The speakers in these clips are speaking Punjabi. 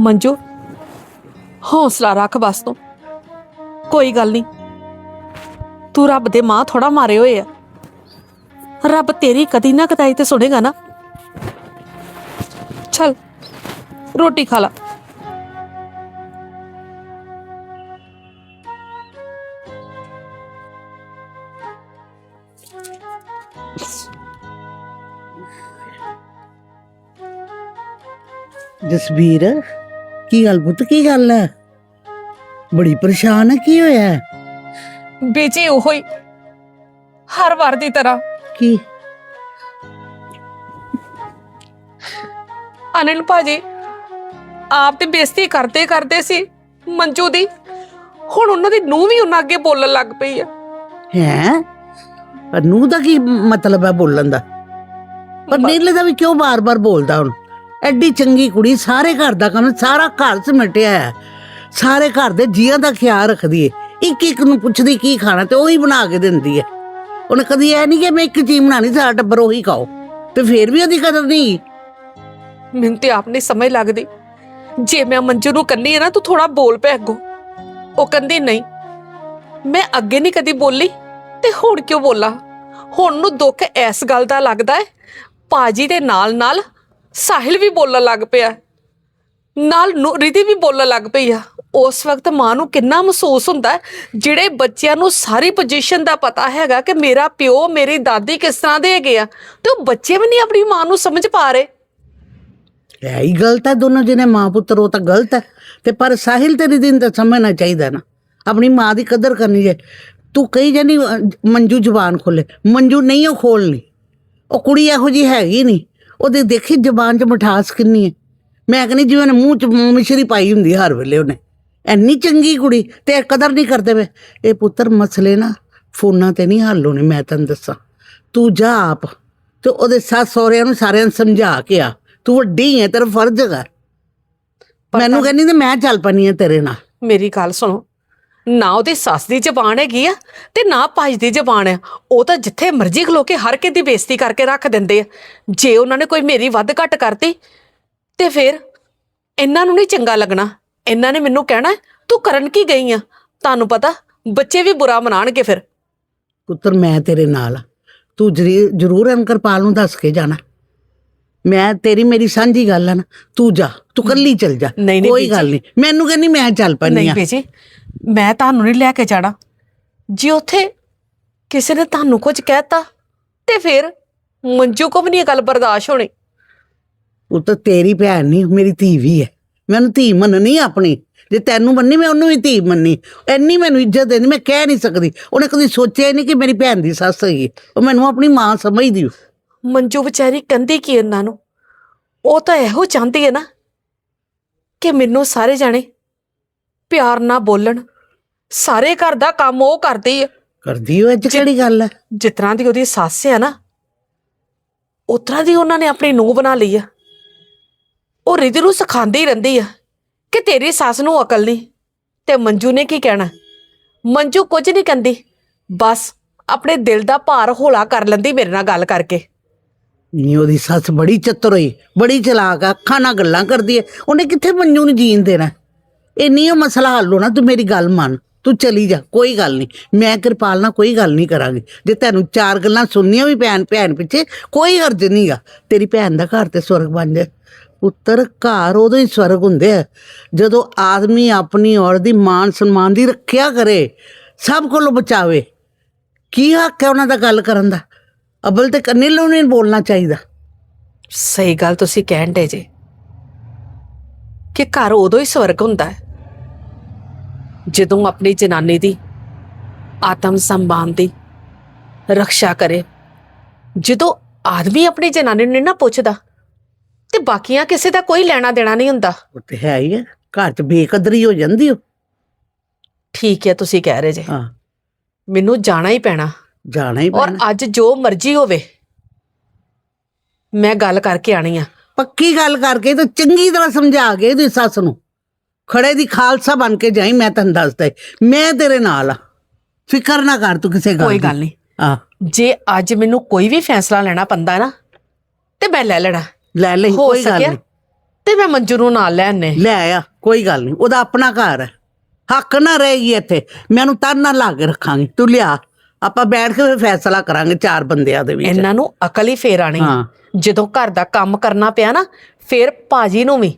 ਮੰਜੂ, ਹੌਸਲਾ ਰੱਖ ਬਸ ਤੂੰ। ਕੋਈ ਗੱਲ ਨਹੀਂ ਤੂੰ ਰੱਬ ਦੇ ਮਾਂ ਥੋੜਾ ਮਾਰੇ ਹੋਏ ਆ। ਰੱਬ ਤੇਰੀ ਕਦੀ ਨਾ ਕਦਾਈ ਤੇ ਸੁਣੇਗਾ ਨਾ। ਚਲ, ਰੋਟੀ ਖਾ ਲਾ। ਜਸਵੀਰ ਕੀ ਗੱਲ ਪੁੱਤ ਕੀ ਗੱਲ ਹੈ ਬੜੀ ਪਰੇਸ਼ਾਨ ਹੈ ਕੀ ਹੋਇਆ ਹੈ? ਬੀਜੀ ਉਹੋ ਹੀ ਹਰ ਵਾਰ ਦੀ ਤਰ੍ਹਾਂ। ਕੀ? ਅਨਿਲ ਭਾਜੀ ਆਪ ਤੇ ਬੇਇੱਜ਼ਤੀ ਕਰਦੇ ਕਰਦੇ ਸੀ ਮੰਜੂ ਦੀ। ਹੁਣ ਉਹਨਾਂ ਦੀ ਨੂੰਹ ਵੀ ਉਹਨਾਂ ਅੱਗੇ ਬੋਲਣ ਲੱਗ ਪਈ ਆ ਹੈ? ਪਰ ਨੂੰ ਦਾ ਕੀ ਮਤਲਬ ਹੈ ਬੋਲਣ ਦਾ? ਪਰ ਨੀਲੇ ਦਾ ਵੀ ਕਿਉਂ ਬਾਰ-ਬਾਰ ਬੋਲਦਾ ਹੁਣ? ਐਡੀ ਚੰਗੀ ਕੁੜੀ, ਸਾਰੇ ਘਰ ਦਾ ਕੰਮ, ਸਾਰਾ ਘਰ ਸਮਟਿਆ ਹੈ। ਸਾਰੇ ਘਰ ਦੇ ਜੀਆਂ ਦਾ ਖਿਆਲ ਰੱਖਦੀ ਏ। ਇੱਕ ਇੱਕ ਨੂੰ ਪੁੱਛਦੀ ਕੀ ਖਾਣਾ, ਤੇ ਉਹੀ ਬਣਾ ਕੇ ਦਿੰਦੀ ਹੈ ਉਹਨੇ ਕਦੀ ਇਹ ਨਹੀਂ ਕਿ ਮੈਂ ਇੱਕ ਚੀਜ਼ ਬਣਾਣੀ ਸਾਰਾ ਟੱਬਰ ਉਹੀ ਖਾਓ। ਤੇ ਫੇਰ ਵੀ ਉਹਦੀ ਕਦਰ ਨਹੀਂ ਮੈਨੂੰ ਤੇ ਆਪ ਸਮਝ ਲੱਗਦੀ। ਜੇ ਮੈਂ ਮੰਜੂ ਨੂੰ ਕੰਨੀ ਹੈ ਨਾ, ਤੂੰ ਥੋੜਾ ਬੋਲ ਪੈ ਅੱਗੋਂ। ਉਹ ਕਹਿੰਦੀ, ਨਹੀਂ, ਮੈਂ ਅੱਗੇ ਨਹੀਂ ਕਦੀ ਬੋਲੀ, ਤੇ ਹੁਣ ਕਿਉਂ ਬੋਲਾਂ? ਹੁਣ ਨੂੰ ਦੁੱਖ ਇਸ ਗੱਲ ਦਾ ਲੱਗਦਾ ਹੈ ਪਾਜੀ ਦੇ ਨਾਲ ਨਾਲ ਸਾਹਿਲ ਵੀ ਬੋਲਣ ਲੱਗ ਪਿਆ। ਨਾਲ ਰਿਧੀ ਵੀ ਬੋਲਣ ਲੱਗ ਪਈ ਆ। ਉਸ ਵਕਤ ਮਾਂ ਨੂੰ ਕਿੰਨਾ ਮਹਿਸੂਸ ਹੁੰਦਾ ਜਿਹੜੇ ਬੱਚਿਆਂ ਨੂੰ ਸਾਰੀ ਪੋਜੀਸ਼ਨ ਦਾ ਪਤਾ ਹੈਗਾ ਕਿ ਮੇਰਾ ਪਿਓ, ਮੇਰੀ ਦਾਦੀ ਕਿਸ ਤਰ੍ਹਾਂ ਦੇ ਹੈਗੇ ਆ, ਤੇ ਉਹ ਬੱਚੇ ਵੀ ਨਹੀਂ ਆਪਣੀ ਮਾਂ ਨੂੰ ਸਮਝ ਪਾ ਰਹੇ। ਇਹ ਹੀ ਗਲਤ ਹੈ ਦੋਨੋਂ ਜਿਹਨੇ ਮਾਂ ਪੁੱਤਰ, ਉਹ ਤਾਂ ਗਲਤ ਹੈ। ਤੇ ਪਰ ਸਾਹਿਲ ਤਾਂ ਰਿਧੀ ਨੂੰ ਤਾਂ ਸਮਝਣਾ ਚਾਹੀਦਾ ਨਾ। ਆਪਣੀ ਮਾਂ ਦੀ ਕਦਰ ਕਰਨੀ ਹੈ ਤੂੰ ਕਹੀ ਜਾਨੀ ਮੰਜੂ ਜ਼ੁਬਾਨ ਖੋਲੇ ਮੰਜੂ ਨਹੀਂ, ਉਹ ਖੋਲਣੀ ਉਹ ਕੁੜੀ ਇਹੋ ਜੀ ਹੈਗੀ ਨਹੀਂ। ਉਹਦੇ ਦੇਖੀ ਜ਼ੁਬਾਨ 'ਚ ਮਿਠਾਸ ਕਿੰਨੀ ਹੈ। ਮੈਂ ਕਹਿੰਦੀ ਜਿਵੇਂ ਉਹਨੇ ਮੂੰਹ 'ਚ ਮਿਸ਼ਰੀ ਪਾਈ ਹੁੰਦੀ ਹਰ ਵੇਲੇ ਉਹਨੇ। ਐਨੀ ਚੰਗੀ ਕੁੜੀ ਤੇ ਕਦਰ ਨਹੀਂ ਕਰਦੇ ਵੇ ਇਹ ਪੁੱਤਰ ਮਸਲੇ ਨਾ ਫੋਨਾਂ ਤੇ ਨਹੀਂ ਹੱਲ ਹੋਣੇ ਮੈਂ ਤੈਨੂੰ ਦੱਸਾਂ। ਤੂੰ ਜਾ ਆਪ ਤੇ ਉਹਦੇ ਸੱਸ ਸਹੁਰਿਆਂ ਨੂੰ ਸਾਰਿਆਂ ਨੂੰ ਸਮਝਾ ਕੇ ਆ। ਤੂੰ ਵੱਡੀ ਹੈ ਤੇਰਾ ਫਰਜ਼ ਹੈਗਾ। ਮੈਨੂੰ ਕਹਿੰਦੀ ਤੇ ਮੈਂ ਚੱਲ ਪਨੀ ਆ ਤੇਰੇ ਨਾਲ। ਮੇਰੀ ਗੱਲ ਸੁਣੋ ਨਾ ਉਹਦੀ ਸੱਸ ਦੀ ਜ਼ਬਾਨ ਹੈਗੀ ਆ ਤੇ ਨਾ ਭਾਜ ਦੀ ਜ਼ਬਾਨ ਆ। ਉਹ ਤਾਂ ਜਿੱਥੇ ਮਰਜ਼ੀ ਖਲੋ ਕੇ ਹਰ ਕਿਸੇ ਦੀ ਬੇਇੱਜ਼ਤੀ ਕਰਕੇ ਰੱਖ ਦਿੰਦੇ ਆ। ਜੇ ਉਹਨਾਂ ਨੇ ਕੋਈ ਮੇਰੀ ਵੱਧ ਘੱਟ ਕਰਤੀ ਤੇ ਫਿਰ ਇਹਨਾਂ ਨੂੰ ਨਹੀਂ ਚੰਗਾ ਲੱਗਣਾ। ਇਹਨਾਂ ਨੇ ਮੈਨੂੰ ਕਹਿਣਾ ਤੂੰ ਕਰਨ ਕੀ ਗਈ ਆ? ਤੁਹਾਨੂੰ ਪਤਾ ਬੱਚੇ ਵੀ ਬੁਰਾ ਮਨਾਣਗੇ ਫਿਰ। ਪੁੱਤਰ ਮੈਂ ਤੇਰੇ ਨਾਲ ਆ। ਤੂੰ ਜਰੀ- ਜ਼ਰੂਰ ਅੰਕਰਪਾਲ ਨੂੰ ਦੱਸ ਕੇ ਜਾਣਾ। ਮੈਂ ਤੇਰੀ ਮੇਰੀ ਸਾਂਝੀ ਗੱਲ ਆ ਨਾ। ਤੂੰ ਜਾ ਤੂੰ ਕੱਲੀ ਚੱਲ ਜਾ। ਨਹੀਂ, ਨਹੀਂ ਕੋਈ ਬੀਜੀ। ਗੱਲ ਨਹੀਂ। ਮੈਨੂੰ ਕਹਿੰਦੀ ਮੈਂ ਚੱਲ ਪਨੀ ਨਹੀਂ ਆ। ਬੇਜੀ। ਮੈਂ ਤੁਹਾਨੂੰ ਨਹੀਂ ਲੈ ਕੇ ਜਾਣਾ। ਜੇ ਉੱਥੇ ਕਿਸੇ ਨੇ ਤੁਹਾਨੂੰ ਕੁਝ ਕਹਿਤਾ ਤੇ ਫਿਰ ਮੰਜੂ ਕੋ ਵੀ ਨਹੀਂ ਇਹ ਗੱਲ ਬਰਦਾਸ਼ਤ ਹੋਣੀ। ਉਹ ਤਾਂ ਤੇਰੀ ਭੈਣ ਨਹੀਂ ਮੇਰੀ ਧੀ ਵੀ ਹੈ। ਮੈਨੂੰ ਧੀ ਮੰਨਣੀ ਆਪਣੀ। ਜੇ ਤੈਨੂੰ ਮੰਨੀ ਮੈਂ ਉਹਨੂੰ ਵੀ ਧੀ ਮੰਨੀ। ਐਨੀ ਮੈਨੂੰ ਇੱਜ਼ਤ ਦੇਣੀ ਮੈਂ ਕਹਿ ਨਹੀਂ ਸਕਦੀ। ਉਹਨੇ ਕਦੀ ਸੋਚਿਆ ਹੀ ਨਹੀਂ ਕਿ ਮੇਰੀ ਭੈਣ ਦੀ ਸੱਸ ਹੈਗੀ। ਉਹ ਮੈਨੂੰ ਆਪਣੀ ਮਾਂ ਸਮਝਦੀ ਓ। ਮੰਜੂ ਵਿਚਾਰੀ ਕੰਦੀ ਕੀ ਇਹਨਾਂ ਨੂੰ? ਉਹ ਤਾਂ ਇਹੋ ਚਾਹੁੰਦੀ ਹੈ ਨਾ ਕਿ ਮੈਨੂੰ ਸਾਰੇ ਜਾਣੇ ਪਿਆਰ ਨਾਲ ਬੋਲਣ। ਸਾਰੇ ਘਰ ਦਾ ਕੰਮ ਉਹ ਕਰਦੀ ਹੈ ਕਰਦੀ ਉਹ ਅੱਜ ਕਿਹੜੀ ਗੱਲ ਹੈ ਜਿਸ ਤਰ੍ਹਾਂ ਦੀ ਉਹਦੀ ਸੱਸ ਹੈ ਨਾ ਉਸ ਤਰ੍ਹਾਂ ਦੀ ਉਹਨਾਂ ਨੇ ਆਪਣੀ ਨੂੰਹ ਬਣਾ ਲਈ ਆ। ਉਹ ਰਿਧੀ ਨੂੰ ਸਿਖਾਉਂਦੀ ਹੀ ਰਹਿੰਦੀ ਆ ਕਿ ਤੇਰੀ ਸੱਸ ਨੂੰ ਅਕਲ ਨਹੀਂ ਤੇ ਮੰਜੂ ਨੇ ਕੀ ਕਹਿਣਾ? ਮੰਜੂ ਕੁਝ ਨਹੀਂ ਕਹਿੰਦੀ ਬਸ ਆਪਣੇ ਦਿਲ ਦਾ ਭਾਰ ਹੌਲਾ ਕਰ ਲੈਂਦੀ ਮੇਰੇ ਨਾਲ ਗੱਲ ਕਰਕੇ। ਨਹੀਂ ਉਹਦੀ ਸੱਸ ਬੜੀ ਚਤੁਰ ਹੋਈ ਬੜੀ ਚਲਾਕ ਆ ਅੱਖਾਂ ਨਾਲ ਗੱਲਾਂ ਕਰਦੀ ਹੈ ਉਹਨੇ ਕਿੱਥੇ ਮੰਨੂ ਨੂੰ ਜੀਣ ਦੇਣਾ? ਇਹ ਨਹੀਂ ਉਹ ਮਸਲਾ ਹੱਲ ਹੋਣਾ, ਤੂੰ ਮੇਰੀ ਗੱਲ ਮੰਨ, ਤੂੰ ਚਲੀ ਜਾ, ਕੋਈ ਗੱਲ ਨਹੀਂ। ਮੈਂ ਕਿਰਪਾਲ ਨਾਲ ਕੋਈ ਗੱਲ ਨਹੀਂ ਕਰਾਂਗੀ। ਜੇ ਤੈਨੂੰ ਚਾਰ ਗੱਲਾਂ ਸੁਣਨੀਆਂ ਵੀ ਭੈਣ ਭੈਣ ਪਿੱਛੇ, ਕੋਈ ਹਰਜ ਨਹੀਂਗਾ ਤੇਰੀ ਭੈਣ ਦਾ ਘਰ ਤੇ ਸਵਰਗ ਬਣ ਜਾਏ। ਪੁੱਤਰ, ਘਰ ਉਦੋਂ ਹੀ ਸਵਰਗ ਹੁੰਦੇ ਆ। ਜਦੋਂ ਆਦਮੀ ਆਪਣੀ ਔਰਤ ਦੀ ਮਾਨ ਸਨਮਾਨ ਦੀ ਰੱਖਿਆ ਕਰੇ, ਸਭ ਕੋਲੋਂ ਬਚਾਵੇ। ਕੀ ਹੱਕ ਹੈ ਉਹਨਾਂ ਦਾ ਗੱਲ ਕਰਨ ਦਾ? ਅਬਲ ਤੇ ਕੰਨੇ ਨੂੰ ਨਹੀਂ ਬੋਲਣਾ ਚਾਹੀਦਾ। ਸਹੀ ਗੱਲ ਤੁਸੀਂ ਕਹਿਣ ਦੇ ਜੇ। ਕਿ ਘਰ ਉਦੋਂ ਹੀ ਸਵਰਗ ਹੁੰਦਾ ਹੈ ਜਦੋਂ ਆਪਣੀ ਜਨਾਨੀ ਦੀ ਆਤਮ ਸੰਭਾਨ ਦੀ ਰੱਖਿਆ ਕਰੇ। ਜਦੋਂ ਆਦਮੀ ਆਪਣੀ ਜਨਾਨੀ ਨੂੰ ਨਾ ਪੁੱਛਦਾ ਤੇ ਬਾਕੀਆਂ ਕਿਸੇ ਦਾ ਕੋਈ ਲੈਣਾ ਦੇਣਾ ਨਹੀਂ ਹੁੰਦਾ। ਉਹ ਤੇ ਹੈ ਹੀ ਹੈ ਘਰ 'ਚ ਬੇਕਦਰੀ ਹੋ ਜਾਂਦੀ ਓ। ਠੀਕ ਹੈ ਤੁਸੀਂ ਕਹਿ ਰਹੇ ਜੇ। ਹਾਂ। ਮੈਨੂੰ ਜਾਣਾ ਹੀ ਪੈਣਾ। ਜਾਣਾ ਹੀ ਔਰ ਪੈਣਾ। ਅੱਜ ਜੋ ਮਰਜ਼ੀ ਹੋਵੇ ਮੈਂ ਗੱਲ ਕਰਕੇ ਆਣੀ ਆ। ਪੱਕੀ ਗੱਲ ਕਰਕੇ ਤੇ ਚੰਗੀ ਤਰ੍ਹਾਂ ਸਮਝਾ ਕੇ ਇਹਦੀ ਸੱਸ ਨੂੰ। ਖੜੇ ਦੀ ਖਾਲਸਾ ਬਣ ਕੇ ਜਾਈ ਮੈਂ ਤੈਨੂੰ ਦੱਸਦਾ ਈ। ਮੈਂ ਤੇਰੇ ਨਾਲ ਆ। ਫਿਕਰ ਨਾ ਕਰ ਤੂੰ ਕਿਸੇ ਗੱਲ ਕੋਈ। ਗੱਲ ਨਹੀਂ। ਹਾਂ। ਜੇ ਅੱਜ ਮੈਨੂੰ ਕੋਈ ਵੀ ਫੈਸਲਾ ਲੈਣਾ ਪੈਂਦਾ ਨਾ ਤੇ ਮੈਂ ਲੈ ਲੈਣਾ। ਲੈ ਲਈ ਹੋ ਕੋਈ ਗੱਲ ਸਕਿਆ ਨਹੀਂ। ਤੇ ਮੈਂ ਮੰਜੂ ਨੂੰ ਨਾਲ ਲੈਣੇ ਲੈ ਆ ਕੋਈ ਗੱਲ ਨਹੀਂ। ਉਹਦਾ ਆਪਣਾ ਘਰ ਹੈ। ਹੱਕ ਨਾ ਰਹੇਗੀ ਇੱਥੇ। ਮੈਂ ਉਹਨੂੰ ਤਨ ਨਾਲ ਲਾ ਕੇ ਰੱਖਾਂਗੀ। ਤੂੰ ਲਿਆ। ਆਪਾਂ ਬੈਠ ਕੇ ਫਿਰ ਫੈਸਲਾ ਕਰਾਂਗੇ ਚਾਰ ਬੰਦਿਆਂ ਦੇ ਵਿੱਚ। ਇਹਨਾਂ ਨੂੰ ਅਕਲ ਹੀ ਫੇਰ ਆਣੀ। ਹਾਂ। ਜਦੋਂ ਘਰ ਦਾ ਕੰਮ ਕਰਨਾ ਪਿਆ ਨਾ ਫੇਰ ਭਾਜੀ ਨੂੰ ਵੀ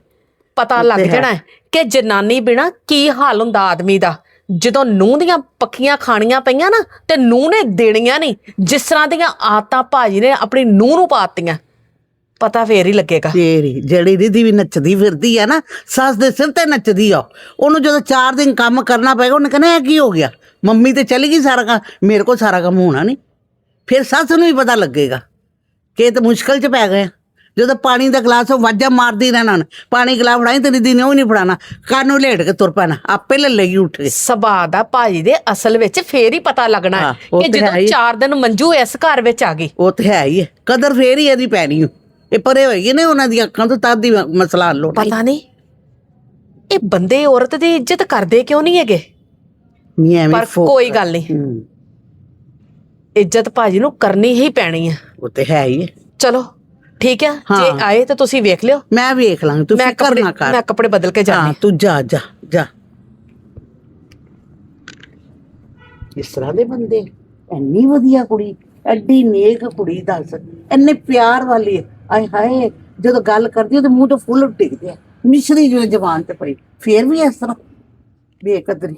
ਪਤਾ ਲੱਗ। ਜਾਣਾ ਹੈ ਕਿ ਜਨਾਨੀ ਬਿਨਾ ਕੀ ਹਾਲ ਹੁੰਦਾ ਆਦਮੀ ਦਾ। ਜਦੋਂ ਨੂੰਹ ਦੀਆਂ ਪੱਕੀਆਂ ਖਾਣੀਆਂ ਪਈਆਂ ਨਾ ਤੇ ਨੂੰਹ ਨੇ ਦੇਣੀਆਂ ਨਹੀਂ ਜਿਸ ਤਰ੍ਹਾਂ ਦੀਆਂ ਆਦਤਾਂ ਭਾਜੀ ਨੇ ਆਪਣੀ ਨੂੰਹ ਨੂੰ ਪਾਤੀਆਂ। ਪਤਾ ਫੇਰ ਹੀ ਲੱਗੇਗਾ। ਤੇਰੀ ਜਿਹੜੀ ਰਿਧੀ ਵੀ ਨੱਚਦੀ ਫਿਰਦੀ ਆ ਨਾ ਸੱਸ ਦੇ ਸਿਰ ਤੇ ਨੱਚਦੀ ਆ ਉਹਨੂੰ ਜਦੋਂ ਚਾਰ ਦਿਨ ਕੰਮ ਕਰਨਾ ਪਏਗਾ ਉਹਨੇ ਕਹਿਣਾ ਇਹ ਕੀ ਹੋ ਗਿਆ? ਮੰਮੀ ਤੇ ਚਲੀ ਗਈ ਸਾਰਾ ਕੰਮ ਮੇਰੇ ਕੋਲ ਸਾਰਾ ਕੰਮ ਹੋਣਾ ਨਹੀਂ। ਫਿਰ ਸੱਸ ਨੂੰ ਵੀ ਪਤਾ ਲੱਗੇਗਾ ਕਿ ਇਹ ਤਾਂ ਮੁਸ਼ਕਲ 'ਚ ਪੈ ਗਏ। ਜਦੋਂ ਪਾਣੀ ਦਾ ਗਲਾਸ ਉਹ ਵਾਜਾ ਮਾਰਦੀ ਰਹਿਣਾ ਪਾਣੀ ਗਲਾਸ ਫੜਾਈ ਤੇ ਰਿਧੀ ਨੇ ਉਹ ਨਹੀਂ ਫੜਾਣਾ ਕਾਨੂੰ ਲੇਟ ਕੇ ਤੁਰ ਪੈਣਾ ਆਪੇ ਲੈ ਲੇਗੀ ਉੱਠ ਕੇ। ਸੁਭਾਅ ਦਾ ਭਾਜੀ ਦੇ ਅਸਲ ਵਿੱਚ ਫੇਰ ਹੀ ਪਤਾ ਲੱਗਣਾ ਹੈ ਹਾਂ, ਕਿ ਤੇ ਹੈ ਜਦੋਂ ਹੀ। 4 ਦਿਨ ਮੰਜੂ ਇਸ ਘਰ ਵਿੱਚ ਆ ਗਈ ਉਹ ਤੇ ਹੈ ਹੀ ਹੈ ਕਦਰ ਫੇਰ ਹੀ ਇਹਦੀ ਪੈਣੀ। ਇਹ ਪਰੇ ਹੋਏਗੀ ਨੇ ਉਹਨਾਂ ਦੀਆਂ ਅੱਖਾਂ ਤੋਂ ਤਦ ਹੀ ਮਸਲਾ ਹੱਲ ਹੋਣਾ। ਪਤਾ ਨਹੀਂ ਇਹ ਬੰਦੇ ਔਰਤ ਦੀ ਇੱਜ਼ਤ ਕਰਦੇ ਕਿਉਂ ਨਹੀਂ ਹੈਗੇ? ਨਹੀਂ ਐਵੇਂ ਪਰ ਫੋਕ- ਕੋਈ ਗੱਲ ਨਹੀਂ। ਹੂੰ, ਇੱਜ਼ਤ ਭਾਜੀ ਨੂੰ ਕਰਨੀ ਹੀ ਪੈਣੀ ਹੈ ਉਹ ਤੇ ਹੈ ਹੀ ਹੈ ਚਲੋ ਠੀਕ ਹੈ ਜੇ ਹਾਂ। ਆਏ ਤਾਂ ਤੁਸੀਂ ਵੇਖ ਲਿਓ। ਮੈਂ ਵੇਖ ਲਾਂਗੀ ਤੂੰ ਮੈਂ ਫਿਕਰ ਕੱਪੜੇ ਨਾ ਕਰ। ਮੈਂ ਕੱਪੜੇ ਬਦਲ ਕੇ ਹਾਂ ਜਾਣੀ ਤੂੰ ਜਾ ਜਾ ਜਾ। ਇਸ ਤਰ੍ਹਾਂ ਦੇ ਬੰਦੇ ਇੰਨੀ ਵਧੀਆ ਕੁੜੀ ਐਡੀ ਨੇਕ ਕੁੜੀ ਦੱਸ। ਇੰਨੇ ਪਿਆਰ ਵਾਲੀ। ਆਏ ਹਾਏ ਜਦੋਂ ਗੱਲ ਕਰਦੀ ਉਹਦੇ ਮੂੰਹ ਤੋਂ ਫੁੱਲ ਡਿੱਗਦੇ ਆ। ਮਿਸ਼ਰੀ ਜਿਵੇਂ ਜ਼ਬਾਨ ਤੇ ਪਈ। ਫੇਰ ਵੀ ਇਸ ਤਰ੍ਹਾਂ। ਬੇਕਦਰੀ।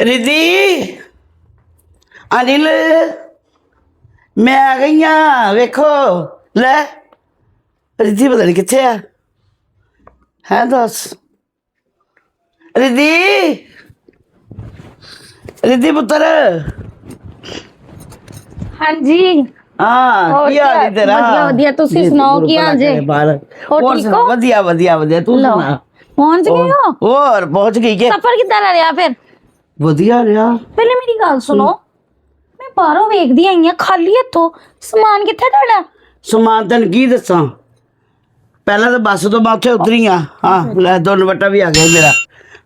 ਰਿਧੀ ਅਨਿਲ ਮੈਂ ਆ ਗਈ ਆ ਵੇਖੋ ਲੈ ਰਿਧੀ ਪਤਾ ਨਹੀਂ ਕਿੱਥੇ ਆ ਹੈ ਦੱਸ ਰਿਧੀ ਰਿਧੀ ਪੁੱਤਰ ਹਾਂਜੀ ਹਾਂ ਹੋਰ ਕੀ ਹਾਲ ਹੈ ਕੀ- ਤੇਰਾ ਵਧੀਆ, ਵਧੀਆ, ਤੁਸੀਂ ਜੀ, ਸੁਣਾਓ, ਗੁਰੂ ਕੀ ਭਲਾ ਹਾਲ ਜੇ? ਕਰੇ ਬਾਹਰ। ਹੋਰ ਹੋਰ ਠੀਕ ਸੁਣਾ, ਹੋ? ਵਧੀਆ ਵਧੀਆ ਵਧੀਆ ਤੂੰ ਲਓ ਸੁਣਾ ਪਹੁੰਚ ਗਏ ਹੋ ਹੋਰ ਪਹੁੰਚ ਗਈ ਕਿ ਸਫ਼ਰ ਕਿੱਦਾਂ ਦਾ ਰਿਹਾ ਫਿਰ ਵਧੀਆ ਰਿਹਾ। ਪਹਿਲੇ ਮੇਰੀ ਗੱਲ ਸੁਣੋ। ਮੈਂ ਬਾਹਰੋਂ ਵੇਖਦੀ ਆਈ ਆ ਖਾਲੀ ਹੱਥੋਂ। ਸਮਾਨ ਕਿੱਥੇ ਤੁਹਾਡਾ? ਸਮਾਨ ਤੈਨੂੰ ਕੀ ਦੱਸਾਂ? ਪਹਿਲਾਂ ਤਾਂ ਬੱਸ ਤੋਂ ਮੈਂ ਉੱਥੇ ਉਤਰੀ ਆ। ਹਾਂ ਲੈ ਦੋਨ ਵਟਾ ਵੀ ਆ ਗਿਆ ਮੇਰਾ।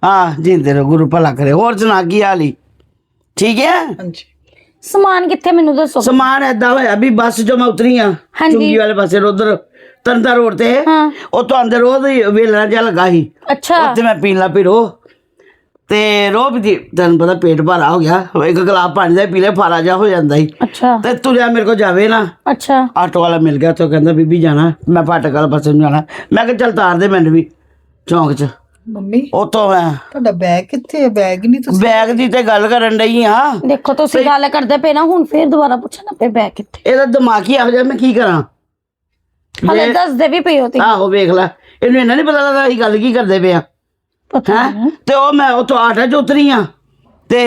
ਹਾਂ ਜਿੰਦੇ ਰਹੋ ਗੁਰੂ ਭਲਾ ਕਰੇ। ਹੋਰ ਸੁਣਾ ਕੀ ਹਾਲ ਈ? ਠੀਕ ਹੈ ਸਮਾਨ ਕਿੱਥੇ ਮੈਨੂੰ ਦੱਸੋ? ਸਮਾਨ ਐਦਾਂ ਹੋਇਆ ਵੀ ਬੱਸ ਚੋਂ ਮੈਂ ਉਤਰੀ ਆ। ਹਾਂਜੀ। ਚੁੰਗੀ ਵਾਲੇ ਪਾਸੇ ਉਧਰ ਤੰਦਾ ਰੋਡ ਤੇ। ਹਾਂ। ਉੱਥੋਂ ਅੰਦਰ ਰੋਹ ਹੀ ਵੇਲਣਾ ਜਿਹਾ ਲੱਗਾ ਸੀ। ਅੱਛਾ। ਉੱਥੇ ਮੈਂ ਪੀਣ ਲਾ ਪੀ ਰੋ। ਤੇ ਵੀ ਦੀ- ਤੈਨੂੰ ਪਤਾ ਪੇਟ ਭਾਰਾ ਹੋ ਗਿਆ। ਇੱਕ ਗਲਾਸ ਪਾਣੀ ਦਾ ਪੀ ਲੈ ਫਾਰਾ ਜਿਹਾ ਹੋ ਜਾਂਦਾ ਸੀ। ਅੱਛਾ। ਤੇ ਤੁਰਿਆ ਮੇਰੇ ਕੋ ਜਾਵੇ ਨਾ। ਅੱਛਾ। ਆਟੋ ਵਾਲਾ ਮਿਲ ਗਿਆ ਤੇ ਉਹ ਕਹਿੰਦਾ ਬੀਬੀ ਜਾਣਾ ਮੈਂ ਫਾਟਕ ਵਾਲੇ ਪਾਸੇ ਨੂੰ ਜਾਣਾ। ਮੈਂ ਕਿਹਾ ਚੱਲ ਤਾਰ ਦੇ ਮੈਨੂੰ ਵੀ ਚੌਂਕ 'ਚ। ਮੰਮੀ ਉੱਥੋਂ ਮੈਂ ਤੁਹਾਡਾ ਬੈਗ ਕਿੱਥੇ ਹੈ ਬੈਗ ਨਹੀਂ ਤੁਸੀਂ ਬੈਗ ਦੀ ਤੇ ਗੱਲ ਕਰਨ ਡਈ ਆ। ਦੇਖੋ ਤੁਸੀਂ ਗੱਲ ਕਰਦੇ ਪਏ ਨਾ ਹੁਣ ਫੇਰ ਦੁਬਾਰਾ ਪੁੱਛਣਾ ਪਏ ਬੈ ਕਿੱਥੇ? ਇਹਦਾ ਦਿਮਾਗ ਹੀ ਇਹੋ ਜਿਹਾ ਮੈਂ ਕੀ ਕਰਾਂ? ਹਲੇ ਦੱਸਦੇ ਵੀ ਪਏ ਹੋ ਆਹੋ ਵੇਖ ਲੈ। ਇਹਨੂੰ ਇਹਨਾਂ ਨਹੀਂ ਪਤਾ ਲੱਗਦਾ ਅਸੀਂ ਗੱਲ ਕੀ ਕਰਦੇ ਪਏ ਆ। ਪਤਾ ਹੈਂ। ਤੇ ਉਹ ਮੈਂ ਉੱਥੋਂ ਆਟਾ 'ਚ ਉਤਰੀ ਆ। ਤੇ